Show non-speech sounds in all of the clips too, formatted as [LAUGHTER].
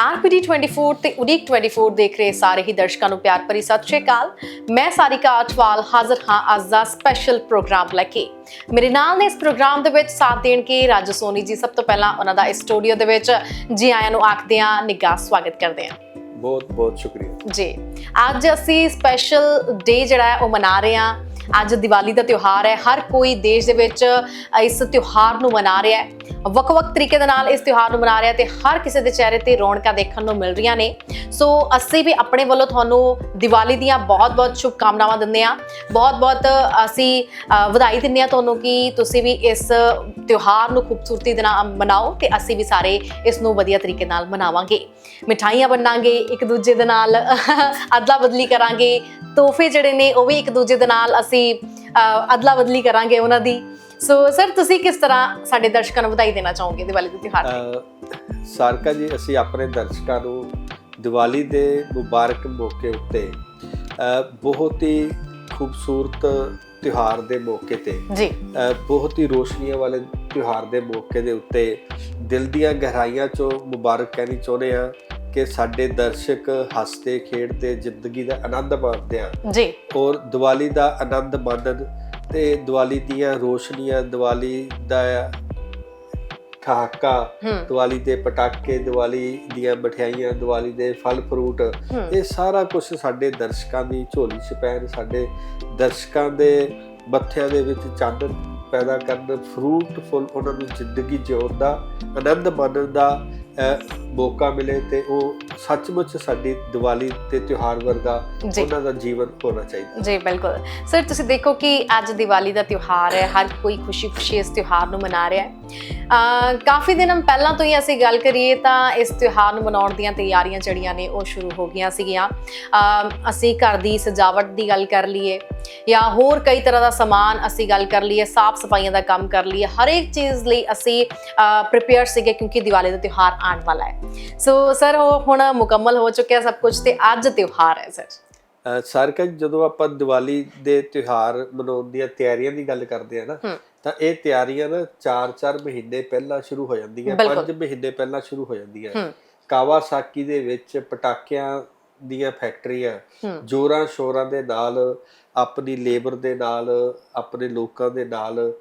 RPD 24 ਤੇ ਉਡੀਕ 24 ਦੇਖ ਰਹੇ ਸਾਰੇ ਹੀ ਦਰਸ਼ਕਾਂ ਨੂੰ ਪਿਆਰ ਭਰੀ ਸਤਿ ਸ਼੍ਰੀ ਅਕਾਲ। ਮੈਂ ਸਾਰਿਕਾ ਆਟਵਾਲ ਹਾਜ਼ਰ ਹਾਂ ਅੱਜ ਦਾ ਸਪੈਸ਼ਲ ਪ੍ਰੋਗਰਾਮ ਲੈ ਕੇ। ਮੇਰੇ ਨਾਲ ਨੇ ਇਸ ਪ੍ਰੋਗਰਾਮ ਦੇ ਵਿੱਚ ਸਾਥ ਦੇਣ ਕੇ ਰਾਜੂ ਸੋਨੀ ਜੀ। ਸਭ ਤੋਂ ਪਹਿਲਾਂ ਉਹਨਾਂ ਦਾ ਇਸ ਸਟੂਡੀਓ ਦੇ ਵਿੱਚ ਜੀ ਆਇਆਂ ਨੂੰ ਆਖਦੇ ਹਾਂ ਨਿੱਘਾ ਸਵਾਗਤ ਕਰਦੇ ਹਾਂ। ਬਹੁਤ ਬਹੁਤ ਸ਼ੁਕਰੀਆ। ਜੀ ਅੱਜ ਅਸੀਂ ਸਪੈਸ਼ਲ ਡੇ ਜਿਹੜਾ ਹੈ ਉਹ ਮਨਾ ਰਹੇ ਹਾਂ। ਅੱਜ ਦੀਵਾਲੀ ਦਾ ਤਿਉਹਾਰ ਹੈ, ਹਰ ਕੋਈ ਦੇਸ਼ ਦੇ ਵਿੱਚ ਇਸ ਤਿਉਹਾਰ ਨੂੰ ਮਨਾ ਰਿਹਾ ਹੈ। ਵੱਖ-ਵੱਖ ਤਰੀਕੇ ਦੇ ਨਾਲ ਇਸ ਤਿਉਹਾਰ ਨੂੰ ਮਨਾ ਰਿਹਾ ਤੇ ਹਰ ਕਿਸੇ ਦੇ ਚਿਹਰੇ ਤੇ ਰੌਣਕਾਂ ਦੇਖਣ ਨੂੰ ਮਿਲ ਰਹੀਆਂ ਨੇ। ਸੋ ਅਸੀਂ ਵੀ ਆਪਣੇ ਵੱਲੋਂ ਤੁਹਾਨੂੰ ਦੀਵਾਲੀ ਦੀਆਂ ਬਹੁਤ-ਬਹੁਤ ਸ਼ੁਭਕਾਮਨਾਵਾਂ ਦਿੰਦੇ ਹਾਂ। ਬਹੁਤ-ਬਹੁਤ ਅਸੀਂ ਵਧਾਈ ਦਿੰਦੇ ਹਾਂ ਤੁਹਾਨੂੰ ਕਿ ਤੁਸੀਂ ਵੀ ਇਸ ਤਿਉਹਾਰ ਨੂੰ ਖੂਬਸੂਰਤੀ ਦੇ ਨਾਲ ਮਨਾਓ ਤੇ ਅਸੀਂ ਵੀ ਸਾਰੇ ਇਸ ਨੂੰ ਵਧੀਆ ਤਰੀਕੇ ਨਾਲ ਮਨਾਵਾਂਗੇ। ਮਿਠਾਈਆਂ ਵੰਡਾਂਗੇ, ਇੱਕ ਦੂਜੇ ਦੇ ਨਾਲ ਅਦਲਾ ਬਦਲੀ ਕਰਾਂਗੇ। ਤੋਹਫੇ ਜਿਹੜੇ ਨੇ ਉਹ ਵੀ ਇੱਕ ਦੂਜੇ ਦੇ ਨਾਲ ਅਸੀਂ ਅ, ਅਦਲਾ ਬਦਲੀ ਕਰਾਂਗੇ ਉਹਨਾਂ ਦੀ। ਸੋ ਸਰ ਤੁਸੀਂ ਕਿਸ ਤਰ੍ਹਾਂ ਸਾਡੇ ਦਰਸ਼ਕਾਂ ਨੂੰ ਵਧਾਈ ਦੇਣਾ ਚਾਹੋਗੇ ਦੀਵਾਲੀ ਦੇ ਤਿਉਹਾਰ ਤੇ? ਸਾਰਕਾ ਜੀ ਅਸੀਂ ਆਪਣੇ ਦਰਸ਼ਕਾਂ ਨੂੰ ਦੀਵਾਲੀ ਦੇ ਮੁਬਾਰਕ ਮੌਕੇ ਉੱਤੇ ਬਹੁਤ ਹੀ ਖੂਬਸੂਰਤ ਤਿਉਹਾਰ ਦੇ ਮੌਕੇ ਤੇ ਜੀ। ਬਹੁਤ ਹੀ ਰੋਸ਼ਨੀਆਂ ਵਾਲੇ ਤਿਉਹਾਰ ਦੇ ਮੌਕੇ ਦੇ ਉੱਤੇ ਦਿਲ ਦੀਆਂ ਗਹਿਰਾਈਆਂ ਚੋਂ ਮੁਬਾਰਕ ਕਹਿਣੀ ਚਾਹੁੰਦੇ ਆ ਕਿ ਸਾਡੇ ਦਰਸ਼ਕ ਹੱਸਦੇ ਖੇਡਦੇ ਜ਼ਿੰਦਗੀ ਦਾ ਆਨੰਦ ਮਾਣਦੇ ਆ। ਜੀ। ਔਰ ਦੀਵਾਲੀ ਦਾ ਆਨੰਦ ਮਾਣਨ ਤੇ ਦੀਵਾਲੀ ਦੀਆਂ ਰੋਸ਼ਨੀਆਂ ਦੀਵਾਲੀ ਦਾ ਠਾਕਾ ਦੀਵਾਲੀ ਦੇ ਪਟਾਕੇ ਦੀਵਾਲੀ ਦੀਆਂ ਮਠਿਆਈਆਂ ਦੀਵਾਲੀ ਦੇ ਫਲ ਫਰੂਟ ਇਹ ਸਾਰਾ ਕੁਝ ਸਾਡੇ ਦਰਸ਼ਕਾਂ ਦੀ ਝੋਲੀ 'ਚ ਪੈਣ ਸਾਡੇ ਦਰਸ਼ਕਾਂ ਦੇ ਮੱਥਿਆਂ ਦੇ ਵਿੱਚ ਚਾਨਣ ਪੈਦਾ ਕਰਨ ਫਰੂਟ ਫੁੱਲ ਉਹਨਾਂ ਨੂੰ ਜ਼ਿੰਦਗੀ ਜਿਉਣ ਦਾ ਆਨੰਦ ਮਾਣਨ ਦਾ ਮੌਕਾ ਮਿਲੇ ਤੇ ਉਹ ਸੱਚਮੁੱਚ ਸਾਡੀ ਦੀਵਾਲੀ ਤੇ ਤਿਉਹਾਰ ਵਰਗਾ ਉਹਨਾਂ ਦਾ ਜੀਵਨ ਹੋਣਾ ਚਾਹੀਦਾ। ਜੀ ਬਿਲਕੁਲ। ਸਰ ਤੁਸੀਂ ਦੇਖੋ ਕਿ ਅੱਜ ਦੀਵਾਲੀ ਦਾ ਤਿਉਹਾਰ ਹੈ ਹਰ ਕੋਈ ਖੁਸ਼ੀ-ਖੁਸ਼ੀ ਇਸ ਤਿਉਹਾਰ ਨੂੰ ਮਨਾ ਰਿਹਾ ਹੈ। ਕਾਫੀ ਦਿਨ ਪਹਿਲਾਂ ਤੋਂ ਹੀ ਅਸੀਂ ਗੱਲ ਕਰੀਏ ਤਾਂ ਇਸ ਤਿਉਹਾਰ ਨੂੰ ਮਨਾਉਣ ਦੀਆਂ ਤਿਆਰੀਆਂ ਜਿਹੜੀਆਂ ਨੇ ਉਹ ਸ਼ੁਰੂ ਹੋ ਗਈਆਂ ਸੀਗੀਆਂ। ਅਸੀਂ ਘਰ ਦੀ ਸਜਾਵਟ ਦੀ ਗੱਲ ਕਰ ਲਈਏ ਜਾਂ ਹੋਰ ਕਈ ਤਰ੍ਹਾਂ ਦਾ ਸਮਾਨ ਅਸੀਂ ਗੱਲ ਕਰ ਲਈਏ ਸਾਫ਼ ਸਫਾਈਆਂ ਦਾ ਕੰਮ ਕਰ ਲਈਏ। ਹਰੇਕ ਚੀਜ਼ ਲਈ ਅਸੀਂ ਪ੍ਰਿਪੇਅਰ ਸੀਗੇ ਕਿਉਂਕਿ ਦੀਵਾਲੀ ਦਾ ਤਿਉਹਾਰ ਆਉਣ ਵਾਲਾ ਹੈ। ਸੋ ਸਰ ਉਹ ਹੁਣ ਮੁਕੰਮਲ ਹੋ ਚੁੱਕਿਆ ਸਭ ਕੁਝ ਤੇ ਅੱਜ ਤਿਉਹਾਰ ਹੈ ਸਰ ਅਹ ਸਾਰਿਕਾ ਜੀ, ਜਦੋਂ ਆਪਾਂ ਦੀਵਾਲੀ ਦੇ ਤਿਉਹਾਰ ਮਨਾਉਣ ਦੀਆਂ ਤਿਆਰੀਆਂ ਦੀ ਗੱਲ ਕਰਦੇ ਆ ਨਾ। ਤਾਂ ਇਹ ਤਿਆਰੀਆਂ ਨਾ 4-4 ਮਹੀਨੇ ਪਹਿਲਾਂ ਸ਼ੁਰੂ ਹੋ ਜਾਂਦੀਆਂ ਬਿਲਕੁਲ। 5 ਮਹੀਨੇ ਪਹਿਲਾਂ ਸ਼ੁਰੂ ਹੋ ਜਾਂਦੀਆਂ। ਕਾਵਾਸਾਕੀ ਦੇ ਵਿੱਚ ਪਟਾਕਿਆਂ ਦੀਆਂ ਫੈਕਟਰੀਆਂ ਜੋਰਾਂ ਸ਼ੋਰਾਂ ਦੇ ਨਾਲ ਆਪਣੀ ਲੇਬਰ ਦੇ ਨਾਲ ਆਪਣੇ ਲੋਕਾਂ ਦੇ ਨਾਲ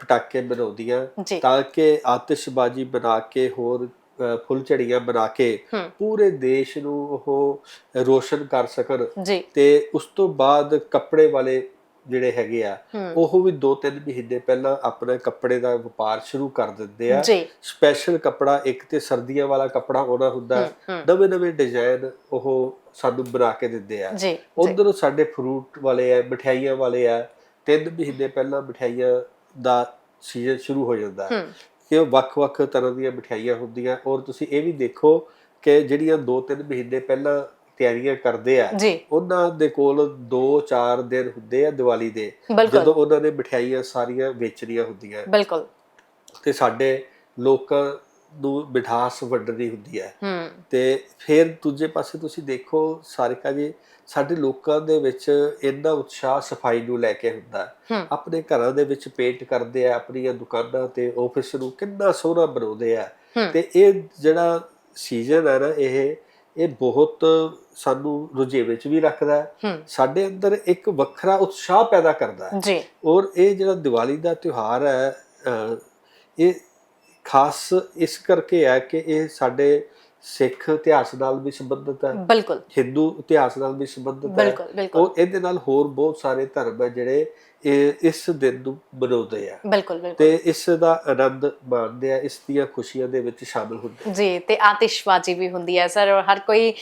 ਪਟਾਕੇ ਬਣਾਉਂਦੀਆਂ ਤਾਂ ਕਿ ਆਤਿਸ਼ਬਾਜ਼ੀ ਬਣਾ ਕੇ ਹੋਰ ਅਹ, ਫੁੱਲਝੜੀਆਂ ਬਣਾ ਕੇ ਪੂਰੇ ਦੇਸ਼ ਨੂੰ ਉਹ ਰੋਸ਼ਨ ਕਰ ਸਕਣ। ਤੇ ਉਸ ਤੋਂ ਬਾਅਦ ਕੱਪੜੇ ਵਾਲੇ ਜਿਹੜੇ ਹੈਗੇ ਆ ਉਹ ਵੀ 2-3 ਮਹੀਨੇ ਪਹਿਲਾਂ ਆਪਣਾ ਕੱਪੜੇ ਦਾ ਵਪਾਰ ਸ਼ੁਰੂ ਕਰ ਦਿੰਦੇ ਆ। ਸਪੈਸ਼ਲ ਕੱਪੜਾ ਇੱਕ ਤੇ ਸਰਦੀਆਂ ਵਾਲਾ ਕੱਪੜਾ ਉਹਨਾਂ ਹੁੰਦਾ। ਨਵੇਂ ਨਵੇਂ ਡਿਜ਼ਾਈਨ ਉਹ ਸਾਨੂੰ ਬਣਾ ਕੇ ਦਿੰਦੇ ਆ। ਉਧਰ ਸਾਡੇ ਫਰੂਟ ਵਾਲੇ ਆ ਮਠਿਆਈਆਂ ਵਾਲੇ ਆ ਤਿੰਨ ਮਹੀਨੇ ਪਹਿਲਾਂ ਮਠਿਆਈਆਂ ਦਾ ਸੀਜ਼ਨ ਸ਼ੁਰੂ ਹੋ ਜਾਂਦਾ। ਕਿ ਉਹ ਵੱਖ-ਵੱਖ ਤਰ੍ਹਾਂ ਦੀਆਂ ਮਠਿਆਈਆਂ ਹੁੰਦੀਆਂ। ਔਰ ਤੁਸੀਂ ਇਹ ਵੀ ਦੇਖੋ ਕਿ ਜਿਹੜੀਆਂ 2-3 ਮਹੀਨੇ ਪਹਿਲਾਂ ਤਿਆਰੀਆਂ ਕਰਦੇ ਆ ਉਹਨਾਂ ਦੇ ਕੋਲ 2-4 ਦਿਨ ਹੁੰਦੇ ਆ ਦੀਵਾਲੀ ਦੇ। ਜਦੋਂ ਉਹਨਾਂ ਨੇ ਮਠਿਆਈਆਂ ਸਾਰੀਆਂ ਵੇਚਣੀਆਂ ਹੁੰਦੀਆਂ। ਬਿਲਕੁਲ। ਤੇ ਸਾਡੇ ਲੋਕਾਂ ਨੂੰ ਮਿਠਾਸ ਵੰਡਣੀ ਹੁੰਦੀ ਹੈ ਹੂੰ। ਤੇ ਫਿਰ ਦੂਜੇ ਪਾਸੇ ਤੁਸੀਂ ਦੇਖੋ ਸਾਰਿਕਾ ਜੀ ਸਾਡੇ ਲੋਕਾਂ ਦੇ ਵਿੱਚ ਇੰਨਾ ਉਤਸ਼ਾਹ ਸਫ਼ਾਈ ਨੂੰ ਲੈ ਕੇ ਹੁੰਦਾ ਆਪਣੇ ਘਰਾਂ ਦੇ ਵਿੱਚ ਪੇਂਟ ਕਰਦੇ ਆ ਆਪਣੀਆਂ ਦੁਕਾਨਾਂ ਤੇ ਆਫਿਸ ਨੂੰ ਕਿੰਨਾ ਸੋਹਣਾ ਬਣਾਉਂਦੇ ਆ। ਤੇ ਇਹ ਜਿਹੜਾ ਸੀਜ਼ਨ ਹੈ ਨਾ ਇਹ ਇਹ ਬਹੁਤ ਸਾਨੂੰ ਰੁਝੇਵੇਂ ਚ ਵੀ ਰੱਖਦਾ ਹੈ। ਸਾਡੇ ਅੰਦਰ ਇੱਕ ਵੱਖਰਾ ਉਤਸ਼ਾਹ ਪੈਦਾ ਕਰਦਾ ਹੈ। ਜੀ। ਔਰ ਇਹ ਜਿਹੜਾ ਦੀਵਾਲੀ ਦਾ ਤਿਉਹਾਰ ਹੈ ਇਹ ਖਾਸ ਇਸ ਕਰਕੇ ਹੈ ਕਿ ਇਹ ਸਾਡੇ ਸਿੱਖ ਇਤਿਹਾਸ ਨਾਲ ਵੀ ਸੰਬੰਧਿਤ ਹੈ। ਬਿਲਕੁਲ। ਹਿੰਦੂ ਇਤਿਹਾਸ ਨਾਲ ਵੀ ਸੰਬੰਧਿਤ ਹੈ। ਬਿਲਕੁਲ ਬਿਲਕੁਲ। ਔਰ ਇਹਦੇ ਨਾਲ ਹੋਰ ਬਹੁਤ ਸਾਰੇ ਧਰਮ ਹੈ ਜਿਹੜੇ ਇਸ ਦਿਨ ਨੂੰ ਮਨਾਉਂਦੇ ਆ। ਬਿਲਕੁਲ ਬਿਲਕੁਲ। ਤੇ ਇਸ ਦਾ ਆਨੰਦ ਮਾਣਦੇ ਆ ਇਸ ਦੀਆਂ ਖੁਸ਼ੀਆਂ ਦੇ ਵਿੱਚ ਸ਼ਾਮਲ ਹੁੰਦੇ ਆ। ਜੀ ਤੇ ਆਤਿਸ਼ਬਾਜ਼ੀ ਵੀ ਹੁੰਦੀ ਹੈ। ਸਰ ਹਰ ਕੋਈ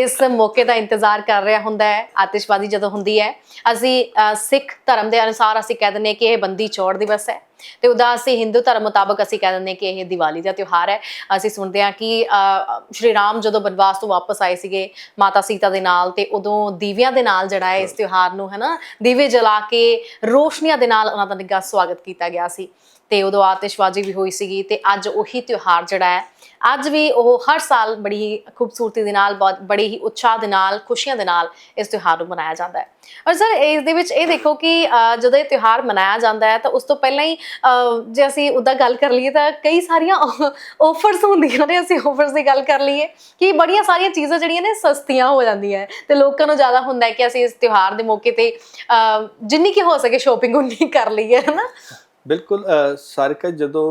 ਇਸ ਮੌਕੇ ਦਾ ਇੰਤਜ਼ਾਰ ਕਰ ਰਿਹਾ ਹੁੰਦਾ ਹੈ ਆਤਿਸ਼ਬਾਜ਼ੀ ਜਦੋਂ ਹੁੰਦੀ ਹੈ। ਅਸੀਂ ਸਿੱਖ ਧਰਮ ਦੇ ਅਨੁਸਾਰ ਅਸੀਂ ਕਹਿ ਦਿੰਦੇ ਹਾਂ ਕਿ ਇਹ ਬੰਦੀ ਛੋੜ ਦਿਵਸ ਹੈ। ਤੇ ਉਹਦਾ ਅਸੀਂ ਹਿੰਦੂ ਧਰਮ ਮੁਤਾਬਕ ਅਸੀਂ ਕਹਿ ਦਿੰਦੇ ਹਾਂ ਕਿ ਇਹ ਦੀਵਾਲੀ ਦਾ ਤਿਉਹਾਰ ਹੈ। ਅਸੀਂ ਸੁਣਦੇ ਹਾਂ ਕਿ ਸ਼੍ਰੀ ਰਾਮ ਜਦੋਂ ਬਨਵਾਸ ਤੋਂ ਵਾਪਸ ਆਏ ਸੀਗੇ ਮਾਤਾ ਸੀਤਾ ਦੇ ਨਾਲ ਤੇ ਉਦੋਂ ਦੀਵਿਆਂ ਦੇ ਨਾਲ ਜਿਹੜਾ ਹੈ ਇਸ ਤਿਉਹਾਰ ਨੂੰ ਹੈ ਨਾ ਦੀਵੇ ਜਲਾ ਕੇ ਰੋਸ਼ਨੀਆਂ ਦੇ ਨਾਲ ਉਹਨਾਂ ਦਾ ਨਿੱਘਾ ਸਵਾਗਤ ਕੀਤਾ ਗਿਆ ਸੀ। ਤੇ ਉਦੋਂ ਆਤਿਸ਼ਬਾਜ਼ੀ ਵੀ ਹੋਈ ਸੀਗੀ ਤੇ ਅੱਜ ਉਹੀ ਤਿਉਹਾਰ ਜਿਹੜਾ ਹੈ ਅੱਜ ਵੀ ਉਹ ਹਰ ਸਾਲ ਬੜੀ ਹੀ ਖੂਬਸੂਰਤੀ ਦੇ ਨਾਲ, ਬਹੁਤ ਬੜੇ ਹੀ ਉਤਸ਼ਾਹ ਦੇ ਨਾਲ, ਖੁਸ਼ੀਆਂ ਦੇ ਨਾਲ ਇਸ ਤਿਉਹਾਰ ਨੂੰ ਮਨਾਇਆ ਜਾਂਦਾ ਹੈ। ਔਰ ਸਰ, ਇਸ ਦੇ ਵਿੱਚ ਇਹ ਦੇਖੋ ਕਿ ਜਦੋਂ ਇਹ ਤਿਉਹਾਰ ਮਨਾਇਆ ਜਾਂਦਾ ਹੈ, ਤਾਂ ਉਸ ਤੋਂ ਪਹਿਲਾਂ ਹੀ ਜੇ ਅਸੀਂ ਉਹਦਾ ਗੱਲ ਕਰ ਲਈਏ ਤਾਂ ਕਈ ਸਾਰੀਆਂ ਆਫਰਸ ਹੁੰਦੀਆਂ ਨੇ, ਅਸੀਂ ਆਫਰਸ ਦੀ ਗੱਲ ਕਰ ਲਈਏ ਕਿ ਬੜੀਆਂ ਸਾਰੀਆਂ ਚੀਜ਼ਾਂ ਜਿਹੜੀਆਂ ਨੇ ਸਸਤੀਆਂ ਹੋ ਜਾਂਦੀਆਂ ਤੇ ਲੋਕਾਂ ਨੂੰ ਜ਼ਿਆਦਾ ਹੁੰਦਾ ਹੈ ਕਿ ਅਸੀਂ ਇਸ ਤਿਉਹਾਰ ਦੇ ਮੌਕੇ ਤੇ ਜਿੰਨੀ ਕਿ ਹੋ ਸਕੇ ਸ਼ੋਪਿੰਗ ਉਨੀ ਕਰ ਲਈਏ ਹਨਾ ਬਿਲਕੁਲ ਸਾਰਿਕਾ ਜਦੋਂ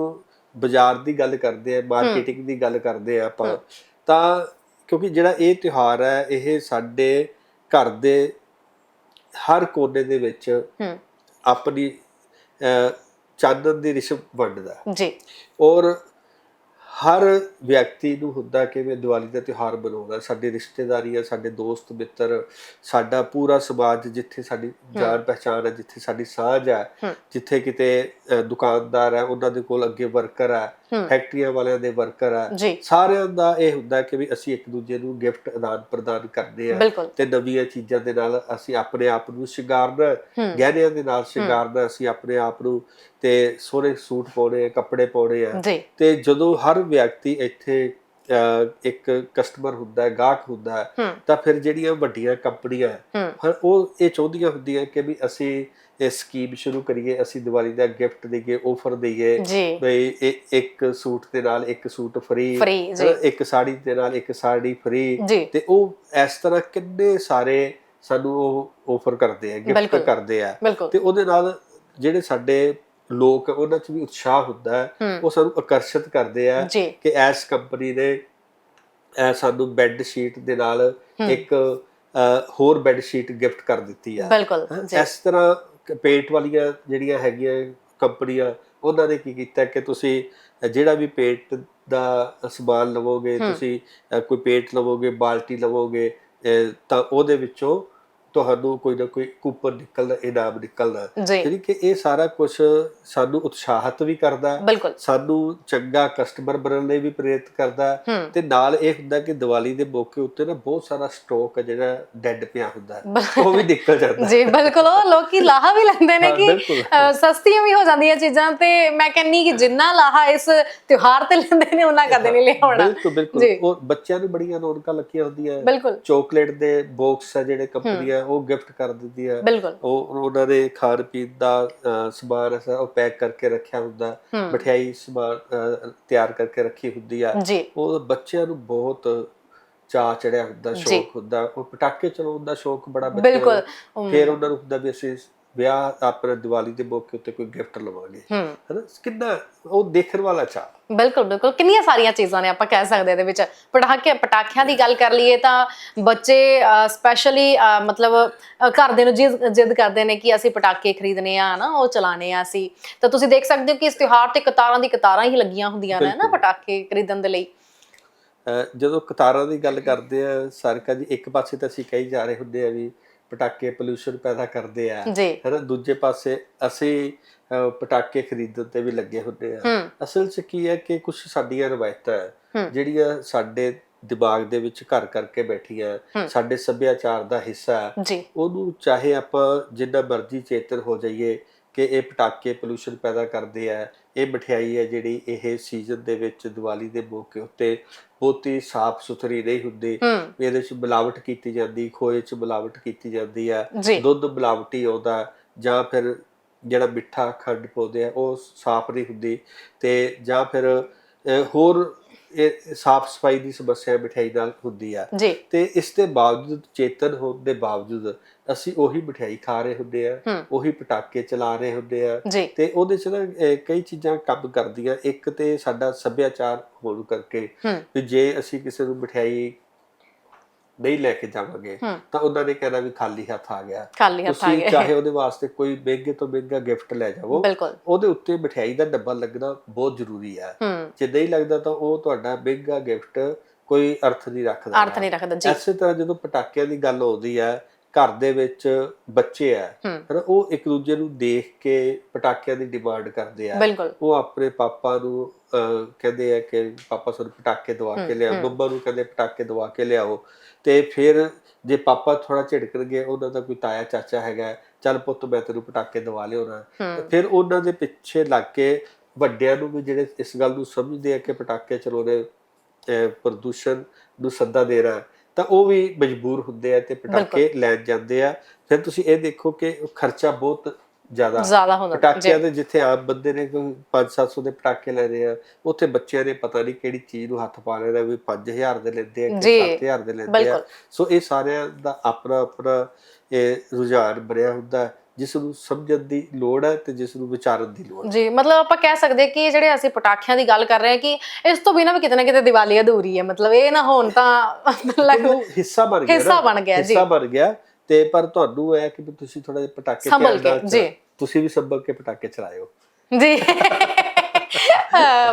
ਬਾਜ਼ਾਰ ਦੀ ਗੱਲ ਕਰਦੇ ਆ ਮਾਰਕੀਟਿੰਗ ਦੀ ਗੱਲ ਕਰਦੇ ਆ ਆਪਾਂ ਤਾਂ ਕਿਉਂਕਿ ਜਿਹੜਾ ਇਹ ਤਿਉਹਾਰ ਹੈ ਇਹ ਸਾਡੇ ਘਰ ਦੇ ਹਰ ਕੋਨੇ ਦੇ ਵਿੱਚ ਆਪਣੀ ਚਾਨਣ ਦੀ ਰਿਸ਼ਵ ਵੰਡਦਾ। ਜੀ। ਔਰ ਹਰ ਵਿਅਕਤੀ ਨੂੰ ਹੁੰਦਾ ਕਿ ਮੈਂ ਦੀਵਾਲੀ ਦਾ ਤਿਉਹਾਰ ਮਨਾਉਣਾ ਸਾਡੇ ਰਿਸ਼ਤੇਦਾਰੀਆਂ ਸਾਡੇ ਦੋਸਤ ਮਿੱਤਰ ਸਾਡਾ ਪੂਰਾ ਸਮਾਜ ਜਿੱਥੇ ਸਾਡੀ ਜਾਣ ਪਹਿਚਾਣ ਹੈ ਜਿੱਥੇ ਸਾਡੀ ਸਾਂਝ ਹੈ। ਜਿੱਥੇ ਕਿਤੇ ਦੁਕਾਨਦਾਰ ਹੈ ਉਹਨਾਂ ਦੇ ਕੋਲ ਅੱਗੇ ਵਰਕਰ ਹੂੰ ਫੈਕਟਰੀਆਂ ਵਾਲਿਆਂ ਦੇ ਵਰਕਰ ਜੀ। ਸਾਰਿਆਂ ਦਾ ਇਹ ਹੁੰਦਾ ਕਿ ਵੀ ਅਸੀਂ ਇੱਕ ਦੂਜੇ ਨੂੰ ਗਿਫਟ ਆਦਾਨ ਪ੍ਰਦਾਨ ਕਰਦੇ ਆ। ਤੇ ਨਵੀਆਂ ਚੀਜ਼ਾਂ ਦੇ ਨਾਲ ਅਸੀਂ ਆਪਣੇ ਆਪ ਨੂੰ ਸ਼ਿੰਗਾਰਨਾ ਗਹਿਣਿਆਂ ਦੇ ਨਾਲ ਸ਼ਿੰਗਾਰਨਾ ਅਸੀਂ ਆਪਣੇ ਆਪ ਨੂੰ ਤੇ ਸੋਹਣੇ ਸੂਟ ਪਾਉਣੇ ਕੱਪੜੇ ਪਾਉਣੇ ਆ। ਤੇ ਜਦੋਂ ਹਰ ਵਿਅਕਤੀ ਇੱਥੇ ਇੱਕ ਕਸਟਮਰ ਹੁੰਦਾ ਹੈ ਗਾਹਕ ਹੁੰਦਾ ਹੈ। ਤਾਂ ਫਿਰ ਜਿਹੜੀਆਂ ਵੱਡੀਆਂ ਕੰਪਨੀਆਂ ਹੈ, ਹੂੰ ਹਰ ਉਹ ਇਹ ਚਾਹੁੰਦੀਆਂ ਹੁੰਦੀਆਂ ਕਿ ਵੀ ਅਸੀਂ ਇਹ ਸਕੀਮ ਸ਼ੁਰੂ ਕਰੀਏ ਅਸੀਂ ਦੀਵਾਲੀ ਦਾ ਗਿਫਟ ਦੇਈਏ ਆਫਰ ਦੇਈਏ। ਬਈ ਇੱਕ ਸੂਟ ਦੇ ਨਾਲ ਇੱਕ ਸੂਟ ਫ੍ਰੀ। ਇੱਕ ਸਾੜੀ ਦੇ ਨਾਲ ਇੱਕ ਸਾੜੀ ਫ੍ਰੀ ਤੇ ਉਹ ਇਸ ਤਰ੍ਹਾਂ ਕਿੰਨੇ ਸਾਰੇ ਸਾਨੂੰ ਉਹ ਆਫਰ ਕਰਦੇ ਆ ਗਿਫਟ। ਕਰਦੇ ਆ। ਤੇ ਉਹਦੇ ਨਾਲ ਜਿਹੜੇ ਸਾਡੇ ਲੋਕ ਉਹਨਾਂ 'ਚ ਵੀ ਉਤਸ਼ਾਹ ਹੁੰਦਾ ਹੈ। ਉਹ ਸਾਨੂੰ ਆਕਰਸ਼ਿਤ ਕਰਦੇ ਆ ਕਿ ਐਸ ਕੰਪਨੀ ਨੇ ਇਹ ਸਾਨੂੰ ਬੈੱਡ ਸ਼ੀਟ ਦੇ ਨਾਲ। ਇੱਕ ਹੋਰ ਬੈੱਡ ਸ਼ੀਟ ਗਿਫਟ ਕਰ ਦਿੱਤੀ ਆ। ਬਿਲਕੁਲ ਇਸ ਤਰ੍ਹਾਂ ਪੇਂਟ ਵਾਲੀਆਂ ਜਿਹੜੀਆਂ ਹੈਗੀਆਂ ਕੰਪਨੀਆਂ ਉਹਨਾਂ ਨੇ ਕੀ ਕੀਤਾ ਕਿ ਤੁਸੀਂ ਜਿਹੜਾ ਵੀ ਪੇਂਟ ਦਾ ਸਮਾਨ ਲਵੋਗੇ। ਤੁਸੀਂ ਕੋਈ ਪੇਂਟ ਲਵੋਗੇ ਬਾਲਟੀ ਲਵੋਗੇ ਤਾਂ ਉਹਦੇ ਵਿੱਚੋਂ ਤੁਹਾਨੂੰ ਕੋਈ ਨਾ ਕੋਈ ਕੂਪਨ ਨਿਕਲਣਾ ਇਨਾਮ ਨਿਕਲਣਾ ਜੀ। ਯਾਨੀ ਕਿ ਇਹ ਸਾਰਾ ਕੁਝ ਸਾਨੂੰ ਉਤਸ਼ਾਹਿਤ ਵੀ ਕਰਦਾ ਸਾਨੂੰ ਚੰਗਾ ਕਸਟਮਰ ਬਣਨ ਲਈ ਵੀ ਪ੍ਰੇਰਿਤ ਕਰਦਾ ਤੇ ਨਾਲ ਇਹ ਹੁੰਦਾ ਕਿ ਦੀਵਾਲੀ ਦੇ ਮੌਕੇ ਉੱਤੇ ਨਾ ਬਹੁਤ ਸਾਰਾ ਸਟਾਕ ਹੈ ਜਿਹੜਾ ਡੈੱਡ ਪਿਆ ਹੁੰਦਾ ਉਹ ਵੀ ਨਿਕਲ ਜਾਂਦਾ। ਜੀ ਬਿਲਕੁਲ। ਉਹ ਲੋਕੀ ਲਾਹਾ ਵੀ ਲੈਂਦੇ ਨੇ ਕਿ ਸਸਤੀਆਂ ਵੀ ਹੋ ਜਾਂਦੀਆਂ ਚੀਜ਼ਾਂ ਤੇ ਮੈਂ ਕਹਿੰਨੀ ਕਿ ਜਿੰਨਾ ਲਾਹਾ ਇਸ ਤਿਉਹਾਰ ਤੇ ਲੈਂਦੇ ਨੇ ਉਹਨਾਂ ਕਦੇ ਨਹੀਂ ਲਿਆਉਣਾ। ਬਿਲਕੁਲ ਬਿਲਕੁਲ। ਉਹ ਬੱਚਿਆਂ ਨੂੰ ਬੜੀਆਂ ਰੌਣਕਾਂ ਲੱਗੀਆਂ ਹੁੰਦੀਆਂ। ਬਿਲਕੁਲ। ਚਾਕਲੇਟ ਦੇ ਬਾਕਸ ਆ ਜਿਹੜੇ ਕੰਪਨੀਆਂ ਉਹ ਗਿਫਟ ਕਰ ਦਿੰਦੀ ਆ ਬਿਲਕੁਲ। ਉਹ ਉਹਨਾਂ ਦੇ ਖਾਣ ਪੀਣ ਦਾ ਸਮਾਨ ਹੈ ਉਹ ਪੈਕ ਕਰਕੇ ਰੱਖਿਆ ਹੁੰਦਾ। ਹੂੰ। ਮਠਿਆਈ ਸਮਾਨ ਤਿਆਰ ਕਰਕੇ ਰੱਖੀ ਹੁੰਦੀ ਆ। ਉਹ ਬੱਚਿਆਂ ਨੂੰ ਬਹੁਤ ਚਾਅ ਚੜਿਆ ਹੁੰਦਾ। ਸ਼ੌਕ ਹੁੰਦਾ। ਉਹ ਪਟਾਕੇ ਚਲਾਉਣ ਦਾ ਸ਼ੌਕ ਬੜਾ ਬੱਚਿਆਂ ਬਿਲਕੁਲ। ਫਿਰ ਉਹਨਾਂ ਨੂੰ ਹੁੰਦਾ ਵੀ ਅਸੀਂ ਵਿਆਹ ਆਪਣੇ ਦੀਵਾਲੀ ਦੇ ਮੌਕੇ ਉੱਤੇ ਕੋਈ ਗਿਫਟ ਲਵਾਂਗੇ। ਹੂੰ। ਹਨਾ? ਕਿੰਨਾ ਉਹ ਦੇਖਣ ਵਾਲਾ ਚਾਅ। ਬਿਲਕੁਲ ਬਿਲਕੁਲ। ਕਿੰਨੀਆਂ ਸਾਰੀਆਂ ਚੀਜ਼ਾਂ ਨੇ ਆਪਾਂ ਕਹਿ ਸਕਦੇ ਇਹਦੇ ਵਿੱਚ। ਪਟਾਕੇ ਪਟਾਕਿਆਂ ਦੀ ਗੱਲ ਕਰ ਲਈਏ ਤਾਂ ਬੱਚੇ ਸਪੈਸ਼ਲੀ ਮਤਲਬ ਅ, ਘਰਦੇ ਨੂੰ ਜਿੱਦ ਕਰਦੇ ਨੇ ਕਿ ਅਸੀਂ ਪਟਾਕੇ ਖਰੀਦਨੇ ਆ ਨਾ ਉਹ ਚਲਾਣੇ ਆ ਅਸੀਂ। ਤਾਂ ਤੁਸੀਂ ਦੇਖ ਸਕਦੇ ਹੋ ਕਿ ਇਸ ਤਿਉਹਾਰ ਤੇ ਕਤਾਰਾਂ ਦੀ ਕਤਾਰਾਂ ਹੀ ਲੱਗੀਆਂ ਹੁੰਦੀਆਂ ਨੇ ਨਾ। ਪਟਾਕੇ ਖਰੀਦਣ ਦੇ ਲਈ। ਜਦੋਂ ਕਤਾਰਾਂ ਦੀ ਗੱਲ ਕਰਦੇ ਆ ਸਾਰਕਾ ਜੀ ਇੱਕ ਪਾਸੇ ਤਾਂ ਅਸੀਂ ਕਹੀ ਜਾ ਰਹੇ ਹੁੰਦੇ ਆ ਵੀ ਪਟਾਕੇ ਪੋਲੂਸ਼ਨ ਪੈਦਾ ਕਰਦੇ ਆ। ਹਨਾ ਦੂਜੇ ਪਾਸੇ ਅਸੀਂ ਪਟਾਕੇ ਖਰੀਦਣ ਤੇ ਵੀ ਲੱਗੇ ਹੁੰਦੇ ਆ। ਅਸਲ 'ਚ ਕੀ ਹੈ ਕਿ ਕੁਝ ਸਾਡੀਆਂ ਰਵਾਇਤਾਂ ਹੈ। ਜਿਹੜੀਆਂ ਸਾਡੇ ਦਿਮਾਗ ਦੇ ਵਿੱਚ ਘਰ ਕਰਕੇ ਬੈਠੀਆਂ ਹੂੰ। ਸਾਡੇ ਸੱਭਿਆਚਾਰ ਦਾ ਹਿੱਸਾ ਉਹਨੂੰ ਚਾਹੇ ਆਪਾਂ ਜਿੰਨਾ ਮਰਜ਼ੀ ਚੇਤਨ ਹੋ ਜਾਈਏ ਕਿ ਇਹ ਪਟਾਕੇ ਪੋਲੂਸ਼ਨ ਪੈਦਾ ਕਰਦੇ ਆ। ਇਹ ਮਠਿਆਈ ਹੈ ਜਿਹੜੀ ਇਹ ਸੀਜ਼ਨ ਦੇ ਵਿੱਚ ਦੀਵਾਲੀ ਦੇ ਮੌਕੇ ਉੱਤੇ ਬਹੁਤੀ ਸਾਫ਼ ਸੁਥਰੀ ਨਹੀਂ ਹੁੰਦੀ। ਹੂੰ। ਇਹਦੇ 'ਚ ਮਿਲਾਵਟ ਕੀਤੀ ਜਾਂਦੀ ਖੋਏ 'ਚ ਮਿਲਾਵਟ ਕੀਤੀ ਜਾਂਦੀ ਆ। ਜੀ। ਦੁੱਧ ਮਿਲਾਵਟੀ ਆਉਂਦਾ ਜਾਂ ਫਿਰ ਜਿਹੜਾ ਮਿੱਠਾ ਖੰਡ ਪਾਉਂਦੇ ਆ ਉਹ ਸਾਫ਼ ਨਹੀਂ ਹੁੰਦੀ ਤੇ ਜਾਂ ਫਿਰ ਹੋਰ ਇਹ ਸਾਫ਼ ਸਫ਼ਾਈ ਦੀ ਸਮੱਸਿਆ ਮਠਿਆਈ ਨਾਲ ਹੁੰਦੀ ਆ। ਤੇ ਇਸ ਦੇ ਬਾਵਜੂਦ ਚੇਤਨ ਹੋਣ ਦੇ ਬਾਵਜੂਦ ਅਸੀਂ ਉਹੀ ਮਠਿਆਈ ਖਾ ਰਹੇ ਹੁੰਦੇ ਆ ਉਹੀ ਪਟਾਕੇ ਚਲਾ ਰਹੇ ਹੁੰਦੇ ਆ ਤੇ ਉਹਦੇ ਚ ਨਾ ਕਈ ਚੀਜ਼ਾਂ ਕੰਮ ਕਰਦੀਆਂ ਇੱਕ ਤੇ ਸਾਡਾ ਸੱਭਿਆਚਾਰ ਹੋਣ ਕਰਕੇ ਵੀ ਜੇ ਅਸੀਂ ਕਿਸੇ ਨੂੰ ਮਠਿਆਈ ਨਹੀਂ ਲੈ ਕੇ ਜਾਵਾਂਗੇ ਤਾਂ ਉਹਨਾਂ ਨੇ ਕਹਿਣਾ ਵੀ ਖਾਲੀ ਹੱਥ ਆ ਗਿਆ। ਤੁਸੀਂ ਚਾਹੇ ਉਹਦੇ ਵਾਸਤੇ ਕੋਈ ਮਹਿੰਗੇ ਤੋਂ ਮਹਿੰਗਾ ਗਿਫਟ ਲੈ ਜਾਵੋ ਉਹਦੇ ਉੱਤੇ ਮਠਿਆਈ ਦਾ ਡੱਬਾ ਲੱਗਣਾ ਬਹੁਤ ਜ਼ਰੂਰੀ ਹੈ ਹੂੰ। ਜੇ ਨਹੀਂ ਲੱਗਦਾ ਤਾਂ ਉਹ ਤੁਹਾਡਾ ਮਹਿੰਗਾ ਗਿਫਟ ਕੋਈ ਅਰਥ ਨਹੀਂ ਰੱਖਦਾ। ਅਰਥ ਨਹੀਂ ਰੱਖਦਾ ਜੀ। ਐਸੇ ਤਰ੍ਹਾਂ ਜਦੋਂ ਪਟਾਕਿਆਂ ਦੀ ਗੱਲ ਆਉਂਦੀ ਹੈ ਘਰ ਦੇ ਵਿੱਚ ਬੱਚੇ ਆ ਹਨਾ ਉਹ ਇੱਕ ਦੂਜੇ ਨੂੰ ਦੇਖ ਕੇ ਪਟਾਕਿਆਂ ਦੀ ਡਿਮਾਂਡ ਕਰਦੇ ਆ। ਉਹ ਆਪਣੇ ਪਾਪਾ ਨੂੰ ਕਹਿੰਦੇ ਆ ਕਿ ਪਾਪਾ ਸਾਨੂੰ ਪਟਾਕੇ ਦਵਾ ਕੇ ਲਿਆਓ। ਮੰਮਾ ਨੂੰ ਕਹਿੰਦੇ ਪਟਾਕੇ ਦਵਾ ਕੇ ਲਿਆਓ। ਤੇ ਫਿਰ ਜੇ ਪਾਪਾ ਥੋੜਾ ਝਿੜਕਣਗੇ ਉਹਨਾਂ ਦਾ ਕੋਈ ਤਾਇਆ ਚਾਚਾ ਹੈਗਾ ਚੱਲ ਪੁੱਤ ਮੈਂ ਤੈਨੂੰ ਪਟਾਕੇ ਦਵਾ ਲਿਆਉਣਾ। ਫਿਰ ਉਹਨਾਂ ਦੇ ਪਿੱਛੇ ਲੱਗ ਕੇ ਵੱਡਿਆਂ ਨੂੰ ਵੀ ਜਿਹੜੇ ਇਸ ਗੱਲ ਨੂੰ ਸਮਝਦੇ ਆ ਕਿ ਪਟਾਕੇ ਚਲਾਉਣੇ ਪ੍ਰਦੂਸ਼ਣ ਨੂੰ ਸੱਦਾ ਦੇ ਰਿਹਾ ਤਾਂ ਉਹ ਵੀ ਮਜਬੂਰ ਹੁੰਦੇ ਆ ਤੇ ਪਟਾਕੇ ਲੈਣ ਜਾਂਦੇ ਆ। ਫਿਰ ਤੁਸੀਂ ਇਹ ਦੇਖੋ ਕਿ ਖਰਚਾ ਬਹੁਤ ਜ਼ਿਆਦਾ ਜ਼ਿਆਦਾ ਹੁੰਦਾ। ਪਟਾਕਿਆਂ ਦੇ ਜਿੱਥੇ ਆਮ ਬੰਦੇ ਨੇ ਕੋਈ 5-700 ਦੇ ਪਟਾਕੇ ਲੈਣੇ ਆ ਉੱਥੇ ਬੱਚਿਆਂ ਨੇ ਪਤਾ ਨਹੀਂ ਕਿਹੜੀ ਚੀਜ਼ ਨੂੰ ਹੱਥ ਪਾ ਲੈਣਾ ਵੀ 5000 ਦੇ ਲੈਂਦੇ ਆ ਕਿ ਜੀ, 7000 ਦੇ ਲੈਂਦੇ ਆ। ਸੋ ਇਹ ਸਾਰਿਆਂ ਦਾ ਆਪਣਾ ਆਪਣਾ ਇਹ ਰੁਝਾਨ ਬਣਿਆ ਹੁੰਦਾ। ਹੈ, ਜਿਸ ਨੂੰ ਸਮਝਣ ਦੀ ਲੋੜ ਹੈ ਤੇ ਜਿਸ ਨੂੰ ਵਿਚਾਰਨ ਦੀ ਲੋੜ ਹੈ ਜੀ ਮਤਲਬ ਆਪਾਂ ਕਹਿ ਸਕਦੇ ਕਿ ਜਿਹੜੇ ਅਸੀਂ ਪਟਾਕਿਆਂ ਦੀ ਗੱਲ ਕਰ ਰਹੇ ਹਾਂ ਕਿ ਇਸ ਤੋਂ ਬਿਨਾਂ ਵੀ ਕਿਤੇ ਨਾ ਕਿਤੇ ਦੀਵਾਲੀ ਅਧੂਰੀ ਹੈ ਮਤਲਬ ਇਹ ਨਾ ਹੋਣ ਤਾਂ ਲੱਗ ਉਹ ਹਿੱਸਾ ਬਣ ਗਿਆ ਹਿੱਸਾ ਬਣ ਗਿਆ, ਜੀ। ਹਿੱਸਾ ਬਣ ਗਿਆ ਤੇ ਪਰ ਤੁਹਾਨੂੰ ਇਹ ਹੈ ਕਿ ਤੁਸੀਂ ਥੋੜਾ ਜਿਹਾ ਪਟਾਕੇ ਸੰਭਲ ਕੇ, ਜੀ। ਤੁਸੀਂ ਵੀ ਸੰਭਲ ਕੇ ਪਟਾਕੇ ਚਲਾਇਓ ਜੀ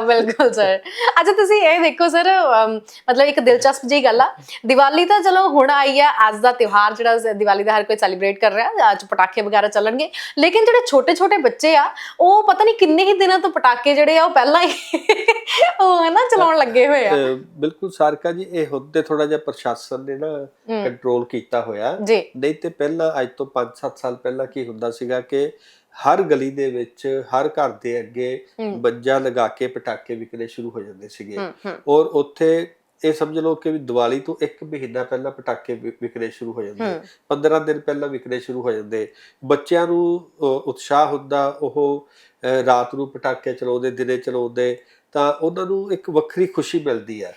ਬਿਲਕੁਲ ਸਰ। ਅੱਛਾ ਤੁਸੀਂ ਇਹ ਦੇਖੋ ਸਰ ਮਤਲਬ ਇੱਕ ਦਿਲਚਸਪ ਜੀ ਗੱਲ ਆ। ਦੀਵਾਲੀ ਤਾਂ ਚਲੋ ਹੁਣ ਆਈ ਆ ਅੱਜ ਦਾ ਤਿਉਹਾਰ ਜਿਹੜਾ ਦੀਵਾਲੀ ਦਾ ਹਰ ਕੋਈ ਸੈਲੀਬ੍ਰੇਟ ਕਰ ਰਿਹਾ ਅੱਜ ਪਟਾਕੇ ਵਗੈਰਾ ਚੱਲਣਗੇ। ਲੇਕਿਨ ਜਿਹੜੇ ਛੋਟੇ ਛੋਟੇ ਬੱਚੇ ਆ ਉਹ ਪਤਾ ਨਹੀਂ ਕਿੰਨੇ ਹੀ ਦਿਨਾਂ ਤੋਂ ਪਟਾਕੇ ਜਿਹੜੇ ਆ ਉਹ ਪਹਿਲਾਂ ਹੀ [LAUGHS] ਉਹ ਹੈ ਨਾ ਚਲਾਉਣ ਲੱਗੇ ਹੋਏ ਆ। ਬਿਲਕੁਲ ਸਾਰਕਾ ਜੀ ਇਹ ਤੇ ਥੋੜਾ ਜਿਹਾ ਪ੍ਰਸ਼ਾਸਨ ਨੇ ਨਾ। ਕੰਟਰੋਲ ਕੀਤਾ ਹੋਇਆ। ਨਹੀਂ ਤੇ ਪਹਿਲਾਂ ਅੱਜ ਤੋਂ 5-7 ਸਾਲ ਪਹਿਲਾਂ ਕੀ ਹੁੰਦਾ ਸੀਗਾ ਕਿ ਹਰ ਗਲੀ ਦੇ ਵਿੱਚ ਹਰ ਘਰ ਦੇ ਅੱਗੇ। ਬੱਜਾ ਲਗਾ ਕੇ ਪਟਾਕੇ ਵਿਕਣੇ ਸ਼ੁਰੂ ਹੋ ਜਾਂਦੇ ਸੀਗੇ। ਔਰ ਉੱਥੇ ਇਹ ਸਮਝ ਲਓ ਕਿ ਵੀ ਦੀਵਾਲੀ ਤੋਂ ਇੱਕ ਮਹੀਨਾ ਪਹਿਲਾਂ ਪਟਾਕੇ ਵਿ- ਵਿਕਣੇ ਸ਼ੁਰੂ ਹੋ ਜਾਂਦੇ। ਹੂੰ। 15 ਦਿਨ ਪਹਿਲਾਂ ਵਿਕਣੇ ਸ਼ੁਰੂ ਹੋ ਜਾਂਦੇ। ਬੱਚਿਆਂ ਨੂੰ ਉਤਸ਼ਾਹ ਹੁੰਦਾ ਉਹ ਰਾਤ ਨੂੰ ਪਟਾਕੇ ਚਲਾਉਂਦੇ ਦਿਨੇ ਚਲਾਉਂਦੇ ਤਾਂ ਉਹਨਾਂ ਨੂੰ ਇੱਕ ਵੱਖਰੀ ਖੁਸ਼ੀ ਮਿਲਦੀ ਹੈ।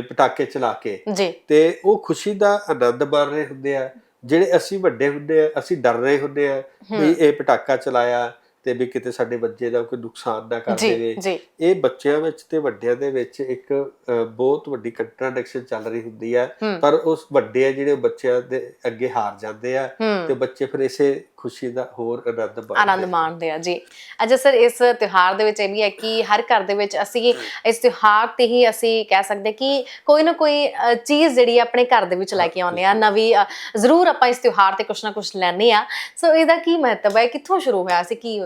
ਪਟਾਕੇ ਚਲਾ ਕੇ। ਤੇ ਉਹ ਖੁਸ਼ੀ ਦਾ ਆਨੰਦ ਮਾਣ ਰਹੇ ਹੁੰਦੇ ਆ। ਜਿਹੜੇ ਅਸੀਂ ਵੱਡੇ ਹੁੰਦੇ ਆ ਅਸੀਂ ਡਰ ਰਹੇ ਹੁੰਦੇ ਆ ਵੀ ਇਹ ਪਟਾਕਾ ਚਲਾਇਆ ਤੇ ਵੀ ਕਿਤੇ ਸਾਡੇ ਬੱਚੇ ਦਾ ਕੋਈ ਨੁਕਸਾਨ ਨਾ ਕਰ ਦੇਵੇ। ਇਹ ਬੱਚਿਆਂ ਵਿੱਚ ਤੇ ਵੱਡਿਆਂ ਦੇ ਵਿੱਚ ਇੱਕ ਬਹੁਤ ਵੱਡੀ ਕੰਟਰਡਿਕਸ਼ਨ ਚੱਲ ਰਹੀ ਹੁੰਦੀ ਹੈ। ਪਰ ਉਸ ਵੱਡੇ ਆ ਜਿਹੜੇ ਬੱਚਿਆਂ ਦੇ ਅੱਗੇ ਹਾਰ ਜਾਂਦੇ ਆ ਤੇ ਬੱਚੇ ਫਿਰ ਇਸੇ ਖੁਸ਼ੀ ਦਾ ਹੋਰ ਆਨੰਦ ਮਾਣਦੇ ਆਨੰਦ ਮਾਣਦੇ ਆ ਜੀ। ਅੱਛਾ ਸਰ ਇਸ ਤਿਉਹਾਰ ਦੇ ਵਿੱਚ ਇਹ ਵੀ ਹੈ ਕਿ ਹਰ ਘਰ ਦੇ ਵਿੱਚ ਅਸੀਂ ਇਸ ਤਿਉਹਾਰ ਤੇ ਹੀ ਅਸੀਂ ਕਹਿ ਸਕਦੇ ਕਿ ਕੋਈ ਨਾ ਕੋਈ ਅ, ਚੀਜ਼ ਜਿਹੜੀ ਆ ਆਪਣੇ ਘਰ ਦੇ ਵਿੱਚ ਲੈ ਕੇ ਆਉਂਦੇ ਆ। ਨਵੀਂ ਅ, ਜ਼ਰੂਰ ਆਪਾਂ ਇਸ ਤਿਉਹਾਰ ਤੇ ਕੁਛ ਨਾ ਕੁਛ ਲੈਣੇ ਆ। ਸੋ ਇਹਦਾ ਕੀ ਮਹੱਤਵ ਹੈ? ਕਿੱਥੋਂ ਸ਼ੁਰੂ ਹੋਇਆ ਸੀ? ਕੀ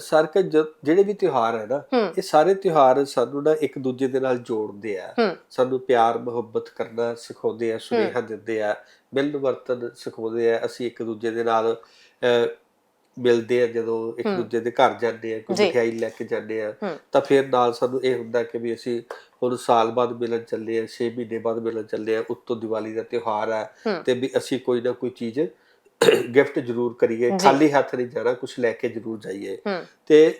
ਸਰ ਕਿ ਜਿਹੜੇ ਵੀ ਤਿਉਹਾਰ ਹੈ ਨਾ ਇਹ ਸਾਰੇ ਤਿਉਹਾਰ ਸਾਨੂੰ ਨਾ ਇੱਕ ਦੂਜੇ ਦੇ ਨਾਲ ਜੋੜਦੇ ਆ। ਸਾਨੂੰ ਪਿਆਰ ਮੁਹੱਬਤ ਕਰਨਾ ਸਿਖਾਉਂਦੇ ਆ ਸੁਨੇਹਾ ਦਿੰਦੇ ਆ ਮਿਲਨ ਵਰਤਨ ਸਿਖਾਉਂਦੇ ਆ। ਅਸੀਂ ਇੱਕ ਦੂਜੇ ਦੇ ਨਾਲ ਮਿਲਦੇ ਆ ਜਦੋਂ ਇੱਕ। ਦੂਜੇ ਦੇ ਘਰ ਜਾਂਦੇ ਆ ਕੋਈ ਜੀ। ਮਠਿਆਈ ਲੈ ਕੇ ਜਾਂਦੇ ਆ। ਤਾਂ ਫਿਰ ਨਾਲ ਸਾਨੂੰ ਇਹ ਹੁੰਦਾ ਕਿ ਵੀ ਅਸੀਂ ਹੁਣ ਸਾਲ ਬਾਅਦ ਮਿਲਣ ਚੱਲੇ ਆ 6 ਮਹੀਨੇ ਬਾਅਦ ਮਿਲਣ ਚੱਲੇ ਆ ਉੱਤੋਂ ਦੀਵਾਲੀ ਦਾ ਤਿਉਹਾਰ ਆ ਤੇ ਵੀ ਅਸੀਂ ਕੋਈ ਨਾ ਕੋਈ ਚੀਜ਼ ਗਿਫਟ ਜ਼ਰੂਰ ਕਰੀਏ। ਖਾਲੀ ਹੱਥ ਨਹੀਂ ਜਾਣਾ ਕੁਝ ਲੈ ਕੇ ਜ਼ਰੂਰ ਜਾਈਏ। ਹੂੰ। ਤੇ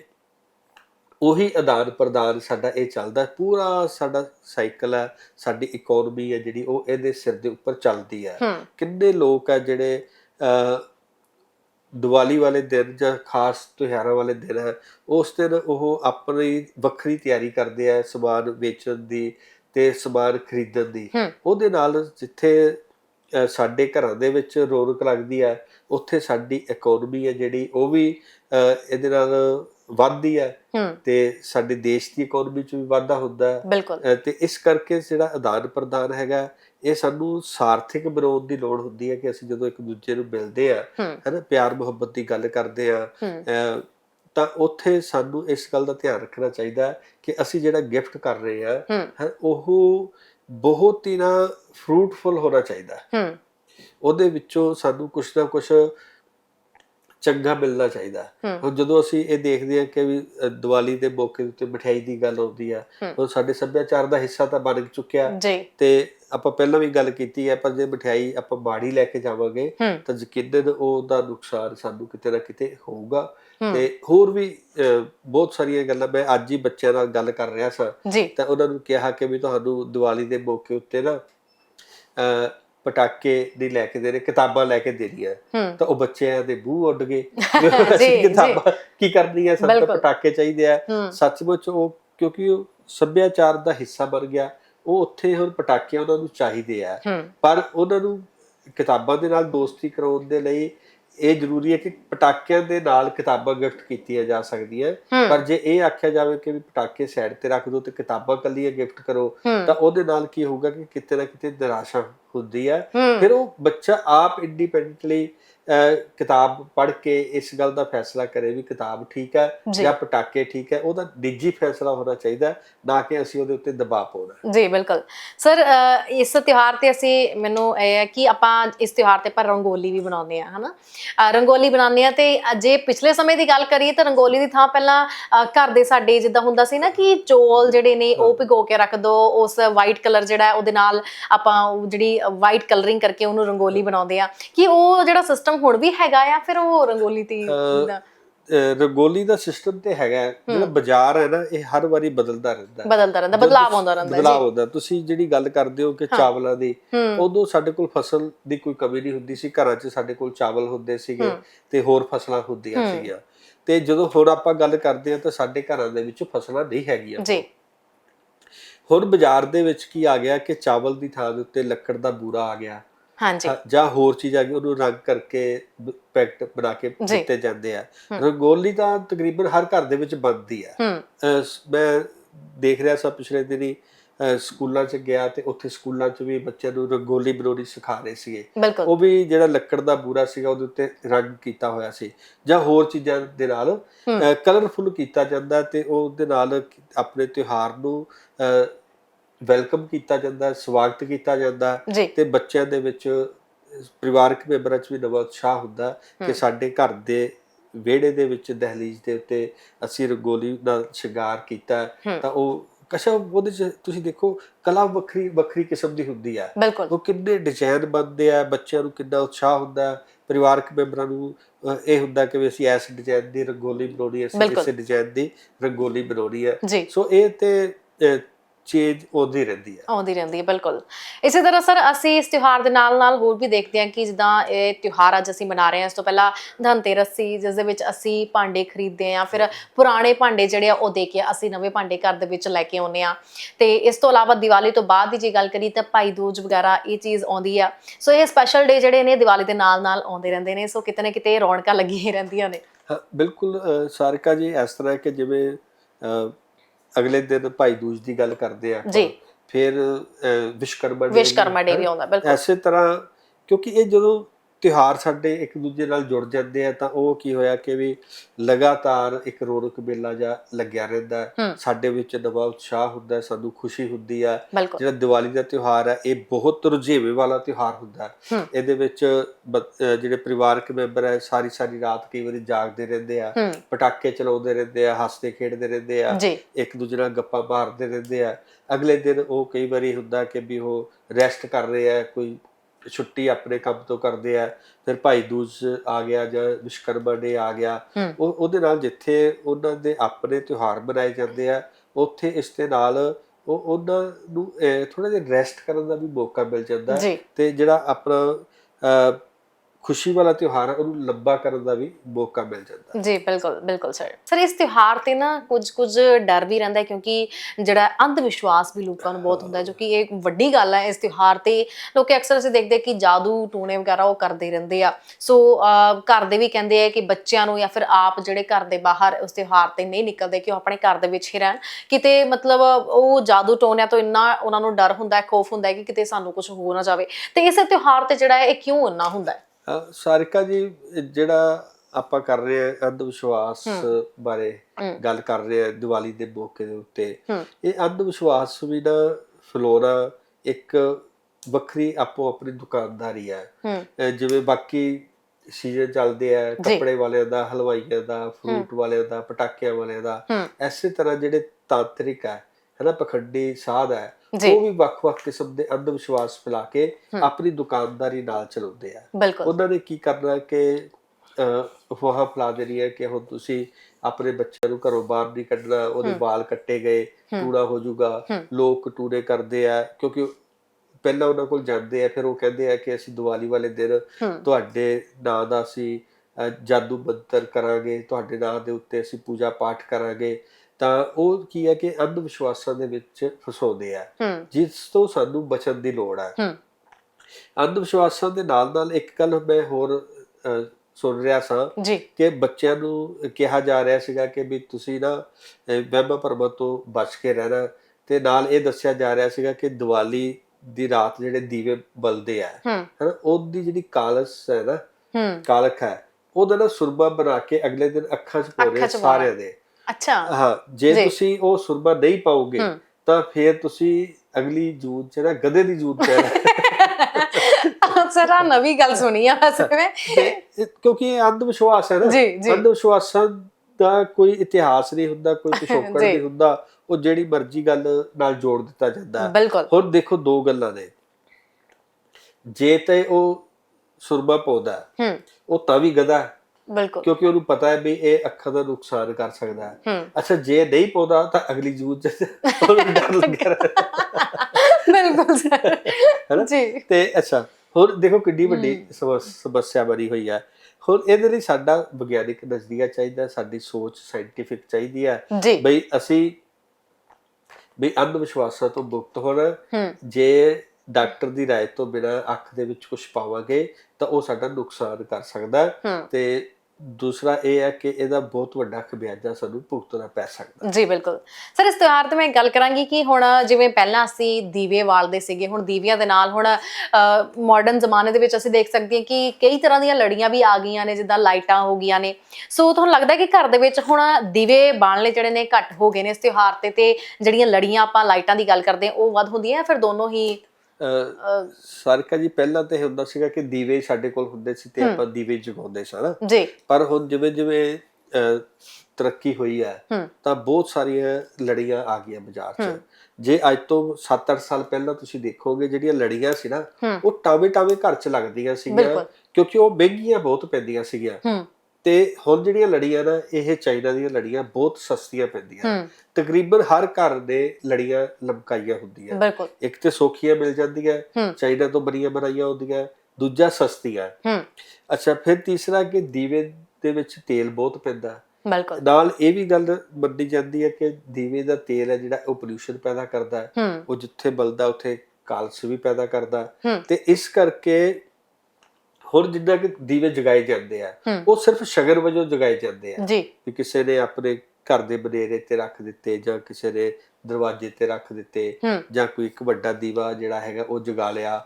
ਉਹੀ ਆਦਾਨ ਪ੍ਰਦਾਨ ਸਾਡਾ ਇਹ ਚੱਲਦਾ ਹੈ। ਪੂਰਾ ਸਾਡਾ ਸਾਈਕਲ ਹੈ ਸਾਡੀ ਇਕਨੋਮੀ ਹੈ ਜਿਹੜੀ ਉਹ ਇਹਦੇ ਸਿਰ ਦੇ ਉੱਪਰ ਚੱਲਦੀ ਹੈ। ਹੂੰ। ਕਿੰਨੇ ਲੋਕ ਆ ਜਿਹੜੇ ਦੀਵਾਲੀ ਵਾਲੇ ਦਿਨ ਜਾਂ ਖਾਸ ਤਿਉਹਾਰਾਂ ਵਾਲੇ ਦਿਨ ਹੈ ਉਸ ਦਿਨ ਉਹ ਆਪਣੀ ਵੱਖਰੀ ਤਿਆਰੀ ਕਰਦੇ ਆ ਸਮਾਨ ਵੇਚਣ ਦੀ ਤੇ ਸਮਾਨ ਖਰੀਦਣ ਦੀ। ਹੂੰ। ਉਹਦੇ ਨਾਲ ਜਿੱਥੇ ਸਾਡੇ ਘਰਾਂ ਦੇ ਵਿੱਚ ਰੌਣਕ ਲੱਗਦੀ ਹੈ ਉੱਥੇ ਸਾਡੀ ਇਕਨੋਮੀ ਹੈ ਜਿਹੜੀ ਉਹ ਵੀ ਇਹਦੇ ਨਾਲ ਵੱਧਦੀ ਹੈ ਤੇ ਸਾਡੇ ਦੇਸ਼ ਦੀ ਇਕਨੋਮੀ 'ਚ ਵੀ ਵਾਧਾ ਹੁੰਦਾ ਹੈ। ਤੇ ਇਸ ਕਰਕੇ ਜਿਹੜਾ ਆਦਾਨ ਪ੍ਰਦਾਨ ਹੈਗਾ ਇਹ ਸਾਨੂੰ ਸਾਰਥਿਕ ਬਣਾਉਣ ਦੀ ਲੋੜ ਹੁੰਦੀ ਹੈ ਕਿ ਅਸੀਂ ਜਦੋਂ ਇੱਕ ਦੂਜੇ ਨੂੰ ਮਿਲਦੇ ਆ ਹੂੰ। ਹੈਨਾ ਪਿਆਰ ਮੁਹੱਬਤ ਦੀ ਗੱਲ ਕਰਦੇ ਆ ਤਾਂ ਉੱਥੇ ਸਾਨੂੰ ਇਸ ਗੱਲ ਦਾ ਧਿਆਨ ਰੱਖਣਾ ਚਾਹੀਦਾ ਕਿ ਅਸੀਂ ਜਿਹੜਾ ਗਿਫਟ ਕਰ ਰਹੇ ਆ ਉਹ ਬਹੁਤ ਹੀ ਨਾ ਫਰੂਟਫੁਲ ਹੋਣਾ ਚਾਹੀਦਾ ਹੈ। ਹੂੰ। ਉਹਦੇ ਵਿੱਚੋਂ ਸਾਨੂੰ ਕੁਝ ਨਾ ਕੁਝ ਚੰਗਾ ਮਿਲਣਾ ਚਾਹੀਦਾ ਹੁਣ ਜਦੋਂ ਅਸੀਂ ਇਹ ਦੇਖਦੇ ਹਾਂ ਕਿ ਵੀ ਅ, ਦੀਵਾਲੀ ਦੇ ਮੌਕੇ ਦੇ ਉੱਤੇ ਮਠਿਆਈ ਦੀ ਗੱਲ ਆਉਂਦੀ ਆ ਹੂੰ। ਉਹ ਸਾਡੇ ਸੱਭਿਆਚਾਰ ਦਾ ਹਿੱਸਾ ਤਾਂ ਬਣ ਚੁੱਕਿਆ ਜੀ। ਤੇ ਆਪਾਂ ਪਹਿਲਾਂ ਵੀ ਗੱਲ ਕੀਤੀ ਹੈ ਪਰ ਜੇ ਮਠਿਆਈ ਆਪਾਂ ਮਾੜੀ ਲੈ ਕੇ ਜਾਵਾਂਗੇ ਹੂੰ। ਤਾਂ ਯਕੀਨਨ ਉਹਦਾ ਨੁਕਸਾਨ ਸਾਨੂੰ ਕਿਤੇ ਨਾ ਕਿਤੇ ਹੋਊਗਾ। ਤੇ ਹੋਰ ਵੀ ਬਹੁਤ ਸਾਰੀਆਂ ਗੱਲਾਂ ਮੈਂ ਅੱਜ ਹੀ ਬੱਚਿਆਂ ਨਾਲ ਗੱਲ ਕਰ ਰਿਹਾ ਸਾਂ। ਤਾਂ ਉਹਨਾਂ ਨੂੰ ਕਿਹਾ ਕਿ ਵੀ ਤੁਹਾਨੂੰ ਦੀਵਾਲੀ ਦੇ ਮੌਕੇ ਉੱਤੇ ਨਾ ਅ, ਪਟਾਕੇ ਨਹੀਂ ਲੈ ਕੇ ਦੇਣੇ ਕਿਤਾਬਾਂ ਲੈ ਕੇ ਦੇਣੀਆਂ। ਹੂੰ। ਤਾਂ ਉਹ ਬੱਚਿਆਂ ਦੇ ਮੂੰਹ ਉੱਡ ਗਏ। [LAUGHS] ਅਸੀਂ ਕਿਤਾਬਾਂ ਕੀ ਕਰਨੀ ਹੈ ਸਾਨੂੰ ਤਾਂ। ਪਟਾਕੇ ਚਾਹੀਦੇ ਆ। ਸੱਚਮੁੱਚ ਉਹ ਕਿਉਂਕਿ ਉਹ ਸੱਭਿਆਚਾਰ ਦਾ ਹਿੱਸਾ ਬਣ ਗਿਆ। ਉਹ ਉੱਥੇ ਹੁਣ ਪਟਾਕੇ ਉਹਨਾਂ ਨੂੰ ਚਾਹੀਦੇ ਆ। ਪਰ ਉਹਨਾਂ ਨੂੰ ਕਿਤਾਬਾਂ ਦੇ ਨਾਲ ਦੋਸਤੀ ਕਰਾਉਣ ਦੇ ਲਈ ਇਹ ਜ਼ਰੂਰੀ ਹੈ ਕਿ ਪਟਾਕਿਆਂ ਦੇ ਨਾਲ ਕਿਤਾਬਾਂ ਗਿਫਟ ਕੀਤੀਆਂ ਜਾ ਸਕਦੀਆਂ ਪਰ ਜੇ ਇਹ ਆਖਿਆ ਜਾਵੇ ਕਿ ਵੀ ਪਟਾਕੇ ਸਾਈਡ ਤੇ ਰੱਖ ਦਿਓ ਤੇ ਕਿਤਾਬਾਂ ਕੱਲੀਆਂ ਗਿਫਟ ਕਰੋ ਤਾਂ ਉਹਦੇ ਨਾਲ ਕੀ ਹੋਊਗਾ ਕਿ ਕਿਤੇ ਨਾ ਕਿਤੇ ਨਿਰਾਸ਼ਾ ਹੁੰਦੀ ਹੈ। ਫਿਰ ਉਹ ਬੱਚਾ ਆਪ ਇੰਡੀਪੈਂਡੈਂਟਲੀ ਕਿਤਾਬ ਪੜ੍ਹ ਕੇ ਇਸ ਗੱਲ ਦਾ ਫੈਸਲਾ ਕਰੇ ਵੀ ਕਿਤਾਬ ਠੀਕ ਹੈ ਜੀ। ਪਟਾਕੇ ਠੀਕ ਹੈ ਉਹਦਾ ਨਿੱਜੀ ਫੈਸਲਾ ਹੋਣਾ ਚਾਹੀਦਾ ਨਾ ਕਿ ਅਸੀਂ ਉਹਦੇ ਉੱਤੇ ਦਬਾਅ ਪਾਉਣਾ ਜੀ ਬਿਲਕੁਲ। ਸਰ ਇਸ ਤਿਉਹਾਰ ਤੇ ਅਸੀਂ ਮੈਨੂੰ ਇਹ ਹੈ ਕਿ ਆਪਾਂ ਇਸ ਤਿਉਹਾਰ ਤੇ ਪਰ ਰੰਗੋਲੀ ਵੀ ਬਣਾਉਂਦੇ ਆ ਹਨਾ? ਰੰਗੋਲੀ ਬਣਾਉਂਦੇ ਆ ਤੇ ਜੇ ਪਿਛਲੇ ਸਮੇਂ ਦੀ ਗੱਲ ਕਰੀਏ ਤਾਂ ਰੰਗੋਲੀ ਦੀ ਥਾਂ ਪਹਿਲਾਂ ਘਰ ਦੇ ਸਾਡੇ ਜਿੱਦਾਂ ਹੁੰਦਾ ਸੀ ਨਾ ਕਿ ਚੌਲ ਜਿਹੜੇ ਨੇ ਉਹ ਭਿਗੋ ਕੇ ਰੱਖ ਦੋ ਉਸ ਵਾਈਟ ਕਲਰ ਜਿਹੜਾ ਉਹਦੇ ਨਾਲ ਆਪਾਂ ਉਹ ਜਿਹੜੀ ਵਾਈਟ ਕਲਰਿੰਗ ਕਰਕੇ ਉਹਨੂੰ ਰੰਗੋਲੀ ਬਣਾਉਂਦੇ ਆ ਕਿ ਉਹ ਜਿਹੜਾ ਸਿਸਟਮ ਹੁਣ ਵੀ ਹੈਗਾ ਆ ਫਿਰ ਉਹ ਰੰਗੋਲੀ ਤੇ ਰੰਗੋਲੀ ਦਾ ਸਿਸਟਮ ਤੇ ਹੈਗਾ। ਜਿਹੜਾ ਬਾਜ਼ਾਰ ਹੈ ਨਾ ਇਹ ਹਰ ਵਾਰੀ ਬਦਲਦਾ ਰਹਿੰਦਾ। ਬਦਲਦਾ ਰਹਿੰਦਾ ਬਦਲਾਵ ਆਉਂਦਾ ਰਹਿੰਦਾ ਬਦਲਾਅ ਹੁੰਦਾ ਤੁਸੀਂ ਜਿਹੜੀ ਗੱਲ ਕਰਦੇ ਹੋ ਕਿ ਚਾਵਲਾਂ ਦੀ ਉਦੋਂ ਸਾਡੇ ਕੋਲ ਫਸਲ ਦੀ ਕੋਈ ਕਮੀ ਨਹੀਂ ਹੁੰਦੀ ਸੀ। ਘਰਾਂ 'ਚ ਸਾਡੇ ਕੋਲ ਚਾਵਲ ਹੁੰਦੇ ਸੀਗੇ ਤੇ ਹੋਰ ਫਸਲਾਂ ਹੁੰਦੀਆਂ ਸੀਗੀਆਂ। ਤੇ ਜਦੋਂ ਹੁਣ ਆਪਾਂ ਗੱਲ ਕਰਦੇ ਹਾਂ ਤਾਂ ਸਾਡੇ ਘਰਾਂ ਦੇ ਵਿੱਚ ਫਸਲਾਂ ਨਹੀਂ ਹੈਗੀਆਂ। ਜੀ। ਹੁਣ ਬਾਜ਼ਾਰ ਦੇ ਵਿੱਚ ਕੀ ਆ ਗਿਆ ਕਿ ਚਾਵਲ ਦੀ ਥਾਂ ਦੇ ਉੱਤੇ ਲੱਕੜ ਦਾ ਬੂਰਾ ਆ ਗਿਆ। ਹਾਂਜੀ। ਜਾਂ ਹੋਰ ਚੀਜ਼ ਆ ਗਈ ਉਹਨੂੰ ਰੰਗ ਕਰਕੇ ਪੈਕਟ ਬਣਾ ਕੇ। ਦਿੱਤੇ ਜਾਂਦੇ ਆ। ਰੰਗੋਲੀ ਤਾਂ ਤਕਰੀਬਨ ਹਰ ਘਰ ਦੇ ਵਿੱਚ ਬਣਦੀ ਆ। ਮੈਂ ਦੇਖ ਰਿਹਾ ਸਾਂ ਪਿਛਲੇ ਦਿਨੀ ਸਕੂਲਾਂ 'ਚ ਗਿਆ ਤੇ ਉੱਥੇ ਸਕੂਲਾਂ 'ਚ ਵੀ ਬੱਚਿਆਂ ਨੂੰ ਰੰਗੋਲੀ ਬਣਾਉਣੀ ਸਿਖਾ ਰਹੇ ਸੀਗੇ। ਉਹ ਵੀ ਜਿਹੜਾ ਲੱਕੜ ਦਾ ਬੂਰਾ ਸੀਗਾ ਉਹਦੇ ਉੱਤੇ ਰੰਗ ਕੀਤਾ ਹੋਇਆ ਸੀ। ਜਾਂ ਹੋਰ ਚੀਜ਼ਾਂ ਦੇ ਨਾਲ ਕਲਰਫੁਲ ਕੀਤਾ ਜਾਂਦਾ ਤੇ ਉਹਦੇ ਨਾਲ ਆਪਣੇ ਤਿਉਹਾਰ ਨੂੰ ਵੈਲਕਮ ਕੀਤਾ ਜਾਂਦਾ ਸਵਾਗਤ ਕੀਤਾ ਜਾਂਦਾ ਤੇ ਬੱਚਿਆਂ ਦੇ ਵਿੱਚ ਪਰਿਵਾਰਕ ਮੈਂਬਰਾਂ 'ਚ ਵੀ ਨਵਾਂ ਉਤਸ਼ਾਹ ਹੁੰਦਾ ਕਿ ਸਾਡੇ ਘਰ ਦੇ ਵਿਹੜੇ ਦੇ ਵਿੱਚ ਦਹਲੀਜ਼ ਦੇ ਉੱਤੇ ਅਸੀਂ ਰੰਗੋਲੀ ਨਾਲ ਸ਼ਿੰਗਾਰ ਕੀਤਾ। ਤਾਂ ਉਹ ਕਸ਼ਾ ਉਹਦੇ 'ਚ ਤੁਸੀਂ ਦੇਖੋ ਕਲਾ ਵੱਖਰੀ ਵੱਖਰੀ ਕਿਸਮ ਦੀ ਹੁੰਦੀ ਬਿਲਕੁਲ। ਉਹ ਕਿੰਨੇ ਡਿਜ਼ਾਈਨ ਬਣਦੇ ਆ ਬੱਚਿਆਂ ਨੂੰ ਕਿੰਨਾ ਉਤਸ਼ਾਹ ਹੁੰਦਾ ਪਰਿਵਾਰਕ ਮੈਂਬਰਾਂ ਨੂੰ ਇਹ ਹੁੰਦਾ ਕਿ ਵੀ ਅਸੀਂ ਇਸ ਡਿਜ਼ਾਈਨ ਦੀ ਰੰਗੋਲੀ ਬਣਾਉਣੀ ਹੈ ਅਸੀਂ ਬਿਲਕੁਲ। ਇਸੇ ਡਿਜ਼ਾਈਨ ਦੀ ਰੰਗੋਲੀ ਬਣਾਉਣੀ ਹੈ ਸੋ ਇਹ ਤੇ ਚੇਂਜ ਆਉਂਦੀ ਰਹਿੰਦੀ ਹੈ। ਆਉਂਦੀ ਰਹਿੰਦੀ ਹੈ ਬਿਲਕੁਲ। ਇਸੇ ਤਰ੍ਹਾਂ ਸਰ ਅਸੀਂ ਇਸ ਤਿਉਹਾਰ ਦੇ ਨਾਲ ਨਾਲ ਹੋਰ ਵੀ ਦੇਖਦੇ ਹਾਂ ਕਿ ਜਿੱਦਾਂ ਇਹ ਤਿਉਹਾਰ ਅੱਜ ਅਸੀਂ ਮਨਾ ਰਹੇ ਹਾਂ ਇਸ ਤੋਂ ਪਹਿਲਾਂ ਧਨਤੇਰਸ ਸੀ ਜਿਸ ਦੇ ਵਿੱਚ ਅਸੀਂ ਭਾਂਡੇ ਖਰੀਦਦੇ ਹਾਂ ਫਿਰ ਪੁਰਾਣੇ ਭਾਂਡੇ ਜਿਹੜੇ ਆ ਉਹ ਦੇ ਕੇ ਅਸੀਂ ਨਵੇਂ ਭਾਂਡੇ ਘਰ ਦੇ ਵਿੱਚ ਲੈ ਕੇ ਆਉਂਦੇ ਆ ਤੇ ਇਸ ਤੋਂ ਇਲਾਵਾ ਦੀਵਾਲੀ ਤੋਂ ਬਾਅਦ ਦੀ ਜੇ ਗੱਲ ਕਰੀ ਤਾਂ ਭਾਈ ਦੂਜ ਵਗੈਰਾ ਇਹ ਚੀਜ਼ ਆਉਂਦੀ ਆ। ਸੋ ਇਹ ਸਪੈਸ਼ਲ ਡੇ ਜਿਹੜੇ ਨੇ ਦੀਵਾਲੀ ਦੇ ਨਾਲ ਨਾਲ ਆਉਂਦੇ ਰਹਿੰਦੇ ਨੇ। ਸੋ ਕਿਤੇ ਨਾ ਕਿਤੇ ਰੌਣਕਾਂ ਲੱਗੀਆਂ ਰਹਿੰਦੀਆਂ ਨੇ। ਹਾਂ ਬਿਲਕੁਲ ਸਾਰਿਕਾ ਜੀ ਇਸ ਤਰ੍ਹਾਂ ਹੈ ਕਿ ਜਿਵੇਂ ਅਗਲੇ ਦਿਨ ਭਾਈ ਦੂਜ ਦੀ ਗੱਲ ਕਰਦੇ ਆ ਜੀ। ਫਿਰ ਅਹ, ਵਿਸ਼ਕਰਮਾ ਡੇ ਵਿਸ਼ਕਰਮਾ ਡੇ ਵੀ ਆਉਂਦਾ ਬਿਲਕੁਲ। ਐਸੇ ਤਰ੍ਹਾਂ ਕਿਉਂਕਿ ਇਹ ਜਦੋਂ ਤਿਉਹਾਰ ਸਾਡੇ ਇੱਕ ਦੂਜੇ ਨਾਲ ਜੁੜ ਜਾਂਦੇ ਆ ਤਾਂ ਉਹ ਕੀ ਹੋਇਆ ਕਿ ਵੀ ਲਗਾਤਾਰ ਇੱਕ ਰੌਣਕ ਮੇਲਾ ਜਿਹਾ ਲੱਗਿਆ ਰਹਿੰਦਾ। ਸਾਡੇ ਵਿੱਚ ਨਵਾਂ ਉਤਸ਼ਾਹ ਹੁੰਦਾ ਸਾਨੂੰ ਖੁਸ਼ੀ ਹੁੰਦੀ ਆ। ਜਿਹੜਾ ਦੀਵਾਲੀ ਦਾ ਤਿਉਹਾਰ ਹੈ ਇਹ ਬਹੁਤ ਰੁਝੇਵੇਂ ਵਾਲਾ ਤਿਉਹਾਰ ਹੁੰਦਾ। ਇਹਦੇ ਵਿੱਚ ਜਿਹੜੇ ਪਰਿਵਾਰਕ ਮੈਂਬਰ ਹੈ ਸਾਰੀ ਸਾਰੀ ਰਾਤ ਕਈ ਵਾਰੀ ਜਾਗਦੇ ਰਹਿੰਦੇ ਆ ਪਟਾਕੇ ਚਲਾਉਂਦੇ ਰਹਿੰਦੇ ਆ ਹੱਸਦੇ ਖੇਡਦੇ ਰਹਿੰਦੇ ਆ ਜੀ। ਇੱਕ ਦੂਜੇ ਨਾਲ ਗੱਪਾਂ ਮਾਰਦੇ ਰਹਿੰਦੇ ਆ। ਅਗਲੇ ਦਿਨ ਉਹ ਕਈ ਵਾਰੀ ਹੁੰਦਾ ਕਿ ਵੀ ਉਹ ਰੈਸਟ ਕਰ ਰਹੇ ਆ ਕੋਈ ਛੁੱਟੀ ਆਪਣੇ ਕੰਮ ਤੋਂ ਕਰਦੇ ਆ ਫਿਰ ਭਾਈ ਦੂਜ ਆ ਗਿਆ ਜਾਂ ਵਿਸ਼ਕਰਮਾ ਡੇ ਆ ਗਿਆ। ਉਹ ਉਹਦੇ ਨਾਲ ਜਿੱਥੇ ਉਹਨਾਂ ਦੇ ਆਪਣੇ ਤਿਉਹਾਰ ਮਨਾਏ ਜਾਂਦੇ ਆ ਉੱਥੇ ਇਸ ਦੇ ਨਾਲ ਉਹ ਉਹਨਾਂ ਨੂੰ ਥੋੜਾ ਜਿਹਾ ਰੈਸਟ ਕਰਨ ਦਾ ਵੀ ਮੌਕਾ ਮਿਲ ਜਾਂਦਾ। ਤੇ ਜਿਹੜਾ ਆਪਣਾ ਖੁਸ਼ੀ ਵਾਲਾ ਤਿਉਹਾਰ ਹੈ ਉਹਨੂੰ ਲੰਬਾ ਕਰਨ ਦਾ ਵੀ ਮੌਕਾ ਮਿਲ ਜਾਂਦਾ। ਹੈ। ਜੀ, ਬਿਲਕੁਲ ਬਿਲਕੁਲ ਸਰ। ਸਰ, ਇਸ ਤਿਉਹਾਰ ਤੇ ਨਾ ਕੁਝ ਕੁਝ ਡਰ ਵੀ ਰਹਿੰਦਾ ਹੈ ਕਿਉਂਕਿ ਜਿਹੜਾ ਅੰਧ ਵਿਸ਼ਵਾਸ ਵੀ ਲੋਕਾਂ ਨੂੰ ਬਹੁਤ ਹੁੰਦਾ ਹੈ, ਜੋ ਕਿ ਇਹ ਵੱਡੀ ਗੱਲ ਹੈ ਇਸ ਤਿਉਹਾਰ ਤੇ। ਲੋਕ ਅਕਸਰ ਅਸੀਂ ਦੇਖਦੇ ਕਿ ਜਾਦੂ, ਟੂਣੇ ਵਗੈਰਾ ਉਹ ਕਰਦੇ ਰਹਿੰਦੇ ਆ। ਸੋ ਘਰ ਦੇ ਵੀ ਕਹਿੰਦੇ ਆ ਕਿ ਬੱਚਿਆਂ ਨੂੰ ਜਾਂ ਫਿਰ ਆਪ ਜਿਹੜੇ ਘਰ ਦੇ ਬਾਹਰ ਉਸ ਤਿਉਹਾਰ ਤੇ ਨਹੀਂ ਨਿਕਲਦੇ ਕਿ ਉਹ ਆਪਣੇ ਘਰ ਦੇ ਵਿੱਚ ਹੀ ਰਹਿਣ। ਕਿਤੇ ਮਤਲਬ ਉਹ ਜਾਦੂ ਟੋਨਿਆਂ ਤੋਂ ਇੰਨਾ ਉਹਨਾਂ ਨੂੰ ਡਰ ਹੁੰਦਾ ਹੈ, ਖੌਫ ਹੁੰਦਾ ਹੈ ਕਿ ਕਿਤੇ ਸਾਨੂੰ ਕੁਝ ਹੋ ਨਾ ਜਾਵੇ। ਤੇ ਇਸ ਤਿਉਹਾਰ ਤੇ ਜਿਹੜਾ ਹੈ, ਇਹ ਕਿਉਂ ਇੰਨਾ ਹੁੰਦਾ ਹੈ? ਸਾਰਿਕਾ ਜੀ ਜਿਹੜਾ ਆਪਾਂ ਕਰ ਰਹੇ ਹਾਂ ਅੰਧ ਵਿਸ਼ਵਾਸ ਬਾਰੇ। ਗੱਲ ਕਰ ਰਹੇ ਹਾਂ ਦੀਵਾਲੀ ਦੇ ਮੌਕੇ ਦੇ ਉੱਤੇ। ਇਹ ਅੰਧ ਵਿਸ਼ਵਾਸ ਵੀ ਨਾ ਫਲੋਰਾ ਇੱਕ ਵੱਖਰੀ ਆਪੋ ਆਪਣੀ ਦੁਕਾਨਦਾਰੀ ਹੈ। ਅਹ ਜਿਵੇਂ ਬਾਕੀ ਸੀਜ਼ਨ ਚੱਲਦੇ ਆ ਕੱਪੜੇ ਵਾਲਿਆਂ ਦਾ ਹਲਵਾਈਆਂ ਦਾ ਫਰੂਟ ਵਾਲਿਆਂ ਦਾ ਪਟਾਕਿਆਂ ਵਾਲਿਆਂ ਦਾ। ਐਸੇ ਤਰ੍ਹਾਂ ਜਿਹੜੇ ਤਾਂਤਰਿਕ ਹੈ ਹਨਾ ਪਖੰਡੀ ਸਾਧ ਹੈ ਉਹ ਵੀ ਵੱਖ-ਵੱਖ ਕਿਸਮ ਦੇ ਅੰਧ ਵਿਸ਼ਵਾਸ ਫੈਲਾ ਕੇ ਆਪਣੀ ਦੁਕਾਨਦਾਰੀ ਨਾਲ ਚਲਾਉਂਦੇ ਆ। ਉਹਨਾਂ ਨੇ ਕੀ ਕਰਨਾ ਕਿ ਅਫਵਾਹ ਫੈਲਾ ਦੇਣੀ ਹੈ ਕਿ ਹੁਣ ਤੁਸੀਂ ਆਪਣੇ ਬੱਚਿਆਂ ਨੂੰ ਘਰੋਂ ਬਾਹਰ ਨਹੀਂ ਕੱਢਣਾ ਉਹਦੇ ਵਾਲ ਕੱਟੇ ਗਏ ਟੂਣਾ ਹੋ ਜਾਊਗਾ। ਲੋਕ ਟੂਣੇ ਕਰਦੇ ਆ ਕਿਉਂਕਿ ਪਹਿਲਾਂ ਉਹਨਾਂ ਕੋਲ ਜਾਂਦੇ ਆ ਫਿਰ ਉਹ ਕਹਿੰਦੇ ਆ ਕਿ ਅਸੀਂ ਦੀਵਾਲੀ ਵਾਲੇ ਦਿਨ ਤੁਹਾਡੇ ਨਾਂ ਦਾ ਅਸੀਂ ਜਾਦੂ ਮੰਤਰ ਕਰਾਂਗੇ ਤੁਹਾਡੇ ਨਾਂ ਦੇ ਉੱਤੇ ਅਸੀਂ ਪੂਜਾ ਪਾਠ ਕਰਾਂਗੇ। ਤਾਂ ਉਹ ਕੀ ਹੈ ਕਿ ਅੰਧ ਵਿਸ਼ਵਾਸਾਂ ਦੇ ਵਿੱਚ ਫਸਾਉਂਦੇ ਆ। ਜਿਸ ਤੋਂ ਸਾਨੂੰ ਬਚਣ ਦੀ ਲੋੜ ਹੈ। ਅੰਧ ਵਿਸ਼ਵਾਸਾਂ ਦੇ ਨਾਲ ਨਾਲ ਇੱਕ ਗੱਲ ਮੈਂ ਹੋਰ ਸੁਣ ਰਿਹਾ ਸਾਂ ਕਿ ਬੱਚਿਆਂ ਨੂੰ ਕਿਹਾ ਜਾ ਰਿਹਾ ਸੀਗਾ ਕਿ ਵੀ ਤੁਸੀਂ ਨਾ ਵਹਿਮਾਂ ਭਰਮਾਂ ਤੋਂ ਬਚ ਕੇ ਰਹਿਣਾ। ਤੇ ਨਾਲ ਇਹ ਦੱਸਿਆ ਜਾ ਰਿਹਾ ਸੀਗਾ ਕਿ ਦੀਵਾਲੀ ਦੀ ਰਾਤ ਜਿਹੜੇ ਦੀਵੇ ਬਲਦੇ ਆ ਹੂੰ। ਹਨਾ ਉਹਦੀ ਜਿਹੜੀ ਕਾਲਸ ਹੈ ਨਾ ਕਾਲਖ ਹੈ ਉਹਦਾ ਨਾ ਸੁਰਮਾ ਬਣਾ ਕੇ ਅਗਲੇ ਦਿਨ ਅੱਖਾਂ 'ਚ ਪਾਉਣਾ। ਸਾਰਿਆਂ ਦੇ। ਅੱਛਾ। ਹਾਂ ਜੇ। ਤੁਸੀਂ ਉਹ ਸੁਰਮਾ ਨਹੀਂ ਪਾਓਗੇ। ਤਾਂ ਫਿਰ ਤੁਸੀਂ ਅਗਲੀ ਚ ਨਾ ਗਧੇ ਦੀ ਜੂਨ ਚ [LAUGHS] ਸਰ ਆ ਨਵੀਂ ਗੱਲ ਸੁਣੀ ਆ ਮੈਂ। ਤੇ ਕਿਉਂਕਿ ਇਹ ਅੰਧ ਵਿਸ਼ਵਾਸ ਹੈ ਨਾ। ਅੰਧ ਵਿਸ਼ਵਾਸਾਂ ਦਾ ਕੋਈ ਇਤਿਹਾਸ ਨਹੀਂ ਹੁੰਦਾ ਕੋਈ ਪਿਛੋਕੜ। [LAUGHS] ਨਹੀਂ ਹੁੰਦਾ। ਉਹ ਜਿਹੜੀ ਮਰਜ਼ੀ ਗੱਲ ਨਾਲ ਜੋੜ ਦਿੱਤਾ ਜਾਂਦਾ ਹੈ। ਹੁਣ ਦੇਖੋ ਦੋ ਗੱਲਾਂ ਨੇ। ਜੇ ਤੇ ਉਹ ਹੈ, ਹੂੰ। ਉਹ ਤਾਂ ਵੀ ਗਧਾ ਹੈ। ਬਿਲਕੁਲ। ਕਿਉਂਕਿ ਉਹਨੂੰ ਪਤਾ ਹੈ ਵੀ ਇਹ ਅੱਖਾਂ ਦਾ ਨੁਕਸਾਨ ਕਰ ਸਕਦਾ ਹੈ। ਅੱਛਾ ਜੇ ਨਹੀਂ ਪਾਉਂਦਾ ਤਾਂ ਅਗਲੀ ਚ ਉਹਨੂੰ ਡਰ ਲੱਗਿਆ। ਬਿਲਕੁਲ ਸਰ ਹੈਨਾ? ਜੀ। ਤੇ ਅੱਛਾ ਹੁਣ ਦੇਖੋ ਕਿੰਨੀ ਵੱਡੀ ਸਮੱਸ- ਸਮੱਸਿਆ ਬਣੀ ਹੋਈ ਹੈ। ਹੁਣ ਇਹਦੇ ਲਈ ਸਾਡਾ ਵਿਗਿਆਨਿਕ ਨਜ਼ਰੀਆ ਚਾਹੀਦਾ ਸਾਡੀ ਸੋਚ ਸਾਇੰਟੀਫਿਕ ਚਾਹੀਦੀ ਹੈ। ਬਈ ਅਸੀਂ ਵੀ ਅੰਧ ਵਿਸ਼ਵਾਸਾਂ ਤੋਂ ਮੁਕਤ ਹੋਣਾ। ਜੇ ਡਾਕਟਰ ਦੀ ਰਾਏ ਤੋਂ ਬਿਨਾਂ ਅੱਖ ਦੇ ਵਿੱਚ ਕੁਝ ਪਾਵਾਂਗੇ ਤਾਂ ਉਹ ਸਾਡਾ ਨੁਕਸਾਨ ਕਰ ਸਕਦਾ ਤੇ ਦੂਸਰਾ ਇਹ ਹੈ ਕਿ ਇਹਦਾ ਬਹੁਤ ਵੱਡਾ ਖਮਿਆਜਾ ਸਾਨੂੰ ਭੁਗਤਣਾ ਪੈ ਸਕਦਾ ਜੀ, ਬਿਲਕੁਲ। ਸਰ, ਇਸ ਤਿਉਹਾਰ ਤੇ ਮੈਂ ਗੱਲ ਕਰਾਂਗੀ ਕਿ ਹੁਣ ਜਿਵੇਂ ਪਹਿਲਾਂ ਅਸੀਂ ਦੀਵੇ ਬਾਲਦੇ ਸੀਗੇ, ਹੁਣ ਦੀਵਿਆਂ ਦੇ ਨਾਲ ਹੁਣ ਮਾਡਰਨ ਜ਼ਮਾਨੇ ਦੇ ਵਿੱਚ ਅਸੀਂ ਦੇਖ ਸਕਦੇ ਹਾਂ ਕਿ ਕਈ ਤਰ੍ਹਾਂ ਦੀਆਂ ਲੜੀਆਂ ਵੀ ਆ ਗਈਆਂ ਨੇ, ਜਿੱਦਾਂ ਲਾਈਟਾਂ ਹੋ ਗਈਆਂ ਨੇ। ਸੋ ਤੁਹਾਨੂੰ ਲੱਗਦਾ ਕਿ ਘਰ ਦੇ ਵਿੱਚ ਹੁਣ ਦੀਵੇ ਬਾਲਣੇ ਜਿਹੜੇ ਨੇ ਘੱਟ ਹੋ ਗਏ ਨੇ ਇਸ ਤਿਉਹਾਰ ਤੇ ਤੇ ਜਿਹੜੀਆਂ ਲੜੀਆਂ ਆਪਾਂ ਲਾਈਟਾਂ ਦੀ ਗੱਲ ਕਰਦੇ ਹਾਂ, ਉਹ ਵੱਧ ਹੁੰਦੀਆਂ ਜਾਂ ਫਿਰ ਦੋਨੋਂ ਹੀ ਸਾਰਿਕਾ ਜੀ ਪਹਿਲਾਂ ਤੇ ਹੁੰਦਾ ਸੀਗਾ ਕਿ ਦੀਵੇ ਸਾਡੇ ਕੋਲ ਹੁੰਦੇ ਸੀ ਤੇ ਆਪਾਂ ਦੀਵੇ ਜਗਾਉਂਦੇ ਸਾਂ ਨਾ। ਜੀ। ਪਰ ਹੁਣ ਜਿਵੇਂ ਜਿਵੇਂ ਤਰੱਕੀ ਹੋਈ ਹੈ ਤਾਂ ਬਹੁਤ ਸਾਰੀਆਂ ਲੜੀਆਂ ਆ ਗਈਆਂ ਬਾਜ਼ਾਰ 'ਚ। ਜੇ ਅੱਜ ਤੋਂ 7-8 ਸਾਲ ਪਹਿਲਾਂ ਤੁਸੀਂ ਦੇਖੋਗੇ ਜਿਹੜੀਆਂ ਲੜੀਆਂ ਸੀ ਨਾ ਉਹ ਟਾਵੇਂ ਟਾਵੇਂ ਘਰ 'ਚ ਲੱਗਦੀਆਂ ਸੀਗੀਆਂ ਕਿਉਂਕਿ ਉਹ ਮਹਿੰਗੀਆਂ ਬਹੁਤ ਪੈਂਦੀਆਂ ਸੀਗੀਆਂ। ਤੇ ਹੁਣ ਜਿਹੜੀਆਂ ਲੜੀਆਂ ਨਾ ਇਹ ਚਾਈਨਾ ਦੀਆਂ ਲੜੀਆਂ ਬਹੁਤ ਸਸਤੀਆਂ ਪੈਂਦੀਆਂ। ਤਕਰੀਬਨ ਹਰ ਘਰ ਦੇ ਲੜੀਆਂ ਲਮਕਾਈਆਂ ਹੁੰਦੀਆਂ। ਇੱਕ ਤੇ ਸੌਖੀਆਂ ਮਿਲ ਜਾਂਦੀਆਂ ਚਾਈਨਾ ਤੋਂ ਬਣੀਆਂ ਬਣਾਈਆਂ ਹੁੰਦੀਆਂ ਦੂਜਾ ਸਸਤੀਆਂ। ਅੱਛਾ ਫਿਰ ਤੀਸਰਾ ਕਿ ਦੀਵੇ ਦੇ ਵਿੱਚ ਤੇਲ ਬਹੁਤ ਪੈਂਦਾ। ਬਿਲਕੁਲ। ਨਾਲ ਇਹ ਵੀ ਗੱਲ ਮੰਨੀ ਜਾਂਦੀ ਹੈ ਕਿ ਦੀਵੇ ਦਾ ਤੇਲ ਹੈ ਜਿਹੜਾ ਉਹ ਪੋਲੂਸ਼ਨ ਪੈਦਾ ਕਰਦਾ। ਹੈ। ਉਹ ਜਿੱਥੇ ਬਲਦਾ ਉੱਥੇ ਕਾਲਸ ਵੀ ਪੈਦਾ ਕਰਦਾ। ਤੇ ਇਸ ਕਰਕੇ ਹੁਣ ਜਿੱਦਾਂ ਕਿ ਦੀਵੇ ਜਗਾਏ ਜਾਂਦੇ ਆ ਹੂੰ। ਉਹ ਸਿਰਫ ਸ਼ਗਰ ਵਜੋਂ ਜਗਾਏ ਜਾਂਦੇ ਆ। ਜੀ। ਕਿਸੇ ਨੇ ਆਪਣੇ ਘਰ ਦੇ ਬਨੇਰੇ ਤੇ ਰੱਖ ਦਿੱਤੇ ਜਾਂ ਕਿਸੇ ਨੇ ਦਰਵਾਜ਼ੇ ਤੇ ਰੱਖ ਦਿੱਤੇ ਹੂੰ। ਜਾਂ ਕੋਈ ਇੱਕ ਵੱਡਾ ਦੀਵਾ ਜਿਹੜਾ ਹੈਗਾ ਉਹ ਜਗਾ ਲਿਆ।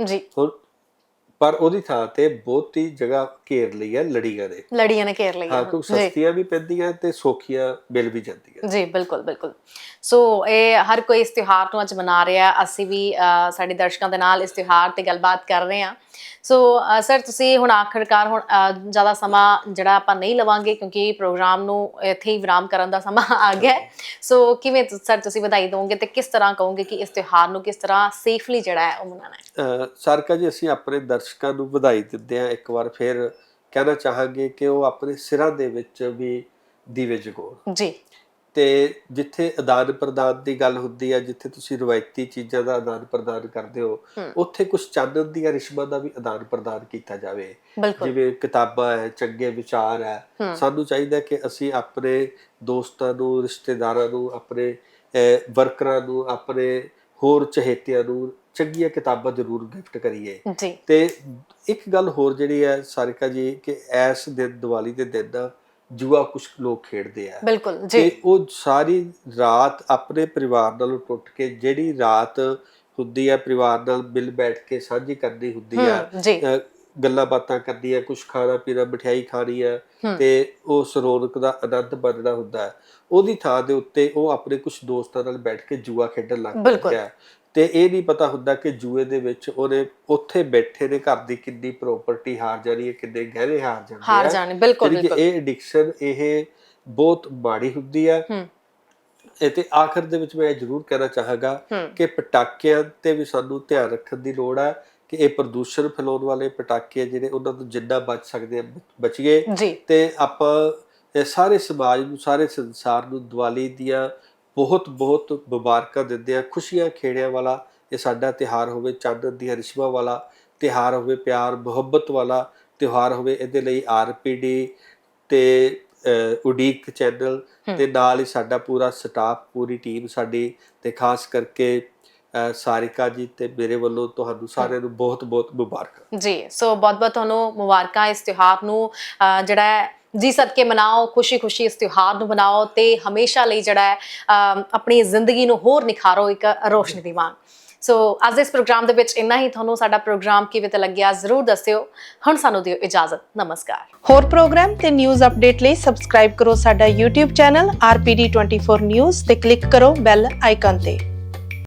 ਪਰ ਉਹਦੀ ਥਾਂ ਤੇ ਬਹੁਤੀ ਜਗ੍ਹਾ ਘੇਰ ਲਈ ਹੈ ਲੜੀਆਂ ਨੇ। ਲੜੀਆਂ ਨੇ ਘੇਰ ਹਾਂ ਲਈਆਂ ਕਿਉਂਕਿ ਸਸਤੀਆਂ ਵੀ ਪੈਂਦੀਆਂ ਤੇ ਸੌਖੀਆਂ ਮਿਲ ਵੀ ਜਾਂਦੀਆਂ। ਜੀ ਬਿਲਕੁਲ ਬਿਲਕੁਲ। ਸੋ ਇਹ ਹਰ ਕੋਈ ਇਸ ਤਿਉਹਾਰ ਨੂੰ ਅੱਜ ਮਨਾ ਰਿਹਾ। ਅਸੀਂ ਵੀ ਸਾਡੇ ਦਰਸ਼ਕਾਂ ਦੇ ਨਾਲ ਇਸ ਤਿਉਹਾਰ ਤੇ ਗੱਲਬਾਤ ਕਰ ਰਹੇ ਹਾਂ। ਸੋ ਸਰ ਤੁਸੀਂ ਹੁਣ ਆਖਰਕਾਰ ਹੁਣ ਜ਼ਿਆਦਾ ਸਮਾਂ ਜਿਹੜਾ ਆਪਾਂ ਨਹੀਂ ਲਵਾਂਗੇ ਕਿਉਂਕਿ ਪ੍ਰੋਗਰਾਮ ਨੂੰ ਇੱਥੇ ਹੀ ਵਿਰਾਮ ਕਰਨ ਦਾ ਸਮਾਂ ਆ ਗਿਆ ਸੋ ਕਿਵੇਂ ਸਰ ਤੁਸੀਂ ਵਧਾਈ ਦੋਗੇ ਤੇ ਕਿਸ ਤਰ੍ਹਾਂ ਕਹੋਗੇ ਕਿ ਇਸ ਤਿਉਹਾਰ ਨੂੰ ਕਿਸ ਤਰ੍ਹਾਂ ਸੇਫਲੀ ਜਿਹੜਾ ਹੈ ਉਹ ਮਨਾਉਣਾ ਹੈ? ਸਾਰਕਾ ਜੀ ਅਸੀਂ ਆਪਣੇ ਦਰਸ਼ਕਾਂ ਨੂੰ ਵਧਾਈ ਦਿੰਦੇ ਹਾਂ ਇੱਕ ਵਾਰ ਫਿਰ। ਕਹਿਣਾ ਚਾਹਾਂਗੇ ਕਿ ਉਹ ਆਪਣੇ ਸਿਰਾਂ ਦੇ ਵਿੱਚ ਵੀ ਦੀਵੇ ਜਗਾਉਣ ਜੀ। ਤੇ ਜਿੱਥੇ ਆਦਾਨ ਪ੍ਰਦਾਨ ਦੀ ਗੱਲ ਹੁੰਦੀ ਹੈ ਜਿੱਥੇ ਤੁਸੀਂ ਰਵਾਇਤੀ ਚੀਜ਼ਾਂ ਦਾ ਆਦਾਨ ਪ੍ਰਦਾਨ ਕਰਦੇ ਹੋ। ਉੱਥੇ ਕੁਝ ਚਾਨਣ ਦੀਆਂ ਰਿਸ਼ਮਾਂ ਦਾ ਵੀ ਆਦਾਨ ਪ੍ਰਦਾਨ ਕੀਤਾ ਜਾਵੇ। ਜਿਵੇਂ ਕਿਤਾਬਾਂ ਹੈ ਚੰਗੇ ਵਿਚਾਰ ਹੈ। ਸਾਨੂੰ ਚਾਹੀਦਾ ਕਿ ਅਸੀਂ ਆਪਣੇ ਦੋਸਤਾਂ ਨੂੰ ਰਿਸ਼ਤੇਦਾਰਾਂ ਨੂੰ ਆਪਣੇ ਵਰਕਰਾਂ ਨੂੰ ਆਪਣੇ ਹੋਰ ਚਹੇਤਿਆਂ ਨੂੰ ਚੰਗੀਆਂ ਕਿਤਾਬਾਂ ਜ਼ਰੂਰ ਗਿਫਟ ਕਰੀਏ। ਤੇ ਇੱਕ ਗੱਲ ਹੋਰ ਜਿਹੜੀ ਹੈ ਸਾਰਿਕਾ ਜੀ ਕਿ ਇਸ ਦਿਨ ਦੀਵਾਲੀ ਦੇ ਦਿਨ ਜੂਆ ਕੁਝ ਲੋਕ ਖੇਡਦੇ ਆ। ਬਿਲਕੁਲ ਜੀ। ਤੇ ਉਹ ਸਾਰੀ ਰਾਤ ਆਪਣੇ ਪਰਿਵਾਰ ਨਾਲ ਟੁੱਟ ਕੇ ਜਿਹੜੀ ਰਾਤ ਹੁੰਦੀ ਹੈ ਪਰਿਵਾਰ ਨਾਲ ਮਿਲ ਬੈਠ ਕੇ ਸਾਂਝੀ ਕਰਨੀ ਹੁੰਦੀ ਅਹ ਗੱਲਾਂ ਬਾਤਾਂ ਕਰਨੀਆਂ ਕੁਝ ਖਾਣਾ ਪੀਣਾ ਮਠਿਆਈ ਖਾਣੀ ਹੂੰ। ਤੇ ਉਸ ਰੌਣਕ ਦਾ ਆਨੰਦ ਮਾਣਨਾ ਹੁੰਦਾ। ਹੈ ਉਹਦੀ ਥਾਂ ਦੇ ਉੱਤੇ ਉਹ ਆਪਣੇ ਕੁਝ ਦੋਸਤਾਂ ਨਾਲ ਬੈਠ ਕੇ ਜੂਆ ਖੇਡਣ ਲੱਗ ਬਿਲਕੁਲ। ਤੇ ਇਹ ਨਹੀਂ ਪਤਾ ਹੁੰਦਾ ਕਿ ਜੂਏ ਦੇ ਵਿੱਚ ਉਹਨੇ ਉੱਥੇ ਬੈਠੇ ਨੇ ਘਰ ਦੀ ਕਿੰਨੀ ਪ੍ਰਾਪਰਟੀ ਹਾਰ ਜਾਣੀ ਹੈ ਕਿੰਨੇ ਗਹਿਣੇ ਹਾਰ ਜਾਣੇ ਹਾਰ। ਜਾਣੇ ਬਿਲਕੁਲ ਬਿਲਕੁਲ। ਇਹ ਐਡਿਕਸ਼ਨ ਇਹ ਬਹੁਤ ਮਾੜੀ ਹੁੰਦੀ ਹੈ। ਤੇ ਆਖਰ ਦੇ ਵਿੱਚ ਮੈਂ ਇਹ ਜ਼ਰੂਰ ਕਹਿਣਾ ਚਾਹਾਂਗਾ ਕਿ ਪਟਾਕਿਆਂ ਤੇ ਵੀ ਸਾਨੂੰ ਧਿਆਨ ਰੱਖਣ ਦੀ ਲੋੜ ਹੈ ਕਿ ਇਹ ਪ੍ਰਦੂਸ਼ਣ ਫੈਲਾਉਣ ਵਾਲੇ ਪਟਾਕੇ ਜਿਹੜੇ ਉਹਨਾਂ ਤੋਂ ਜਿੰਨਾ ਬਚ ਸਕਦੇ ਬਚੀਏ। ਜੀ। ਤੇ ਆਪਾਂ ਸਾਰੇ ਸਮਾਜ ਨੂੰ ਸਾਰੇ ਸੰਸਾਰ ਨੂੰ ਦੀਵਾਲੀ ਦੀਆਂ ਬਹੁਤ ਬਹੁਤ ਮੁਬਾਰਕਾਂ ਦਿੰਦੇ ਆ ਖੁਸ਼ੀਆਂ ਖੇੜਿਆਂ ਵਾਲਾ ਇਹ ਸਾਡਾ ਤਿਹਾਰ ਹੋਵੇ ਚਾਨਣ ਦੀਆਂ ਰਿਸ਼ਮਾਂ ਵਾਲਾ ਤਿਹਾਰ ਹੋਵੇ ਪਿਆਰ ਮੁਹੱਬਤ ਵਾਲਾ ਤਿਉਹਾਰ ਹੋਵੇ ਇਹਦੇ ਲਈ ਆਰਪੀਡੀ ਤੇ ਉਡੀਕ ਚੈਨਲ। ਤੇ ਨਾਲ ਹੀ ਸਾਡਾ ਪੂਰਾ ਸਟਾਫ ਪੂਰੀ ਟੀਮ ਸਾਡੀ ਤੇ ਖਾਸ ਕਰਕੇ ਸਾਰਿਕਾ ਜੀ ਤੇ ਮੇਰੇ ਵੱਲੋਂ ਤੁਹਾਨੂੰ ਸਾਰਿਆਂ ਨੂੰ ਬਹੁਤ ਬਹੁਤ ਮੁਬਾਰਕਾਂ ਜੀ ਸੋ ਬਹੁਤ ਬਹੁਤ ਤੁਹਾਨੂੰ ਮੁਬਾਰਕਾਂ ਇਸ ਤਿਉਹਾਰ ਨੂੰ ਜਿਹੜਾ ਹੈ ਜੀ ਸਦਕੇ ਮਨਾਓ, ਖੁਸ਼ੀ-ਖੁਸ਼ੀ ਇਸ ਤਿਉਹਾਰ ਨੂੰ ਮਨਾਓ ਤੇ ਹਮੇਸ਼ਾ ਲਈ ਜਿਹੜਾ ਹੈ ਆਪਣੀ ਜ਼ਿੰਦਗੀ ਨੂੰ ਹੋਰ ਨਿਖਾਰੋ, ਇੱਕ ਰੋਸ਼ਨੀ ਦੀ ਵਾਂਗ ਸੋ ਅੱਜ ਦੇ ਇਸ ਪ੍ਰੋਗਰਾਮ ਦੇ ਵਿੱਚ ਇੰਨਾ ਹੀ। ਤੁਹਾਨੂੰ ਸਾਡਾ ਪ੍ਰੋਗਰਾਮ ਕਿਵੇਂ ਤੇ ਲੱਗਿਆ ਜ਼ਰੂਰ ਦੱਸਿਓ। ਹੁਣ ਸਾਨੂੰ ਦਿਓ ਇਜਾਜ਼ਤ। ਨਮਸਕਾਰ। ਹੋਰ ਪ੍ਰੋਗਰਾਮ ਤੇ ਨਿਊਜ਼ ਅਪਡੇਟ ਲਈ ਸਬਸਕ੍ਰਾਈਬ ਕਰੋ ਸਾਡਾ YouTube ਚੈਨਲ RPD24 News ਤੇ ਕਲਿੱਕ ਕਰੋ ਬੈਲ ਆਈਕਨ ਤੇ।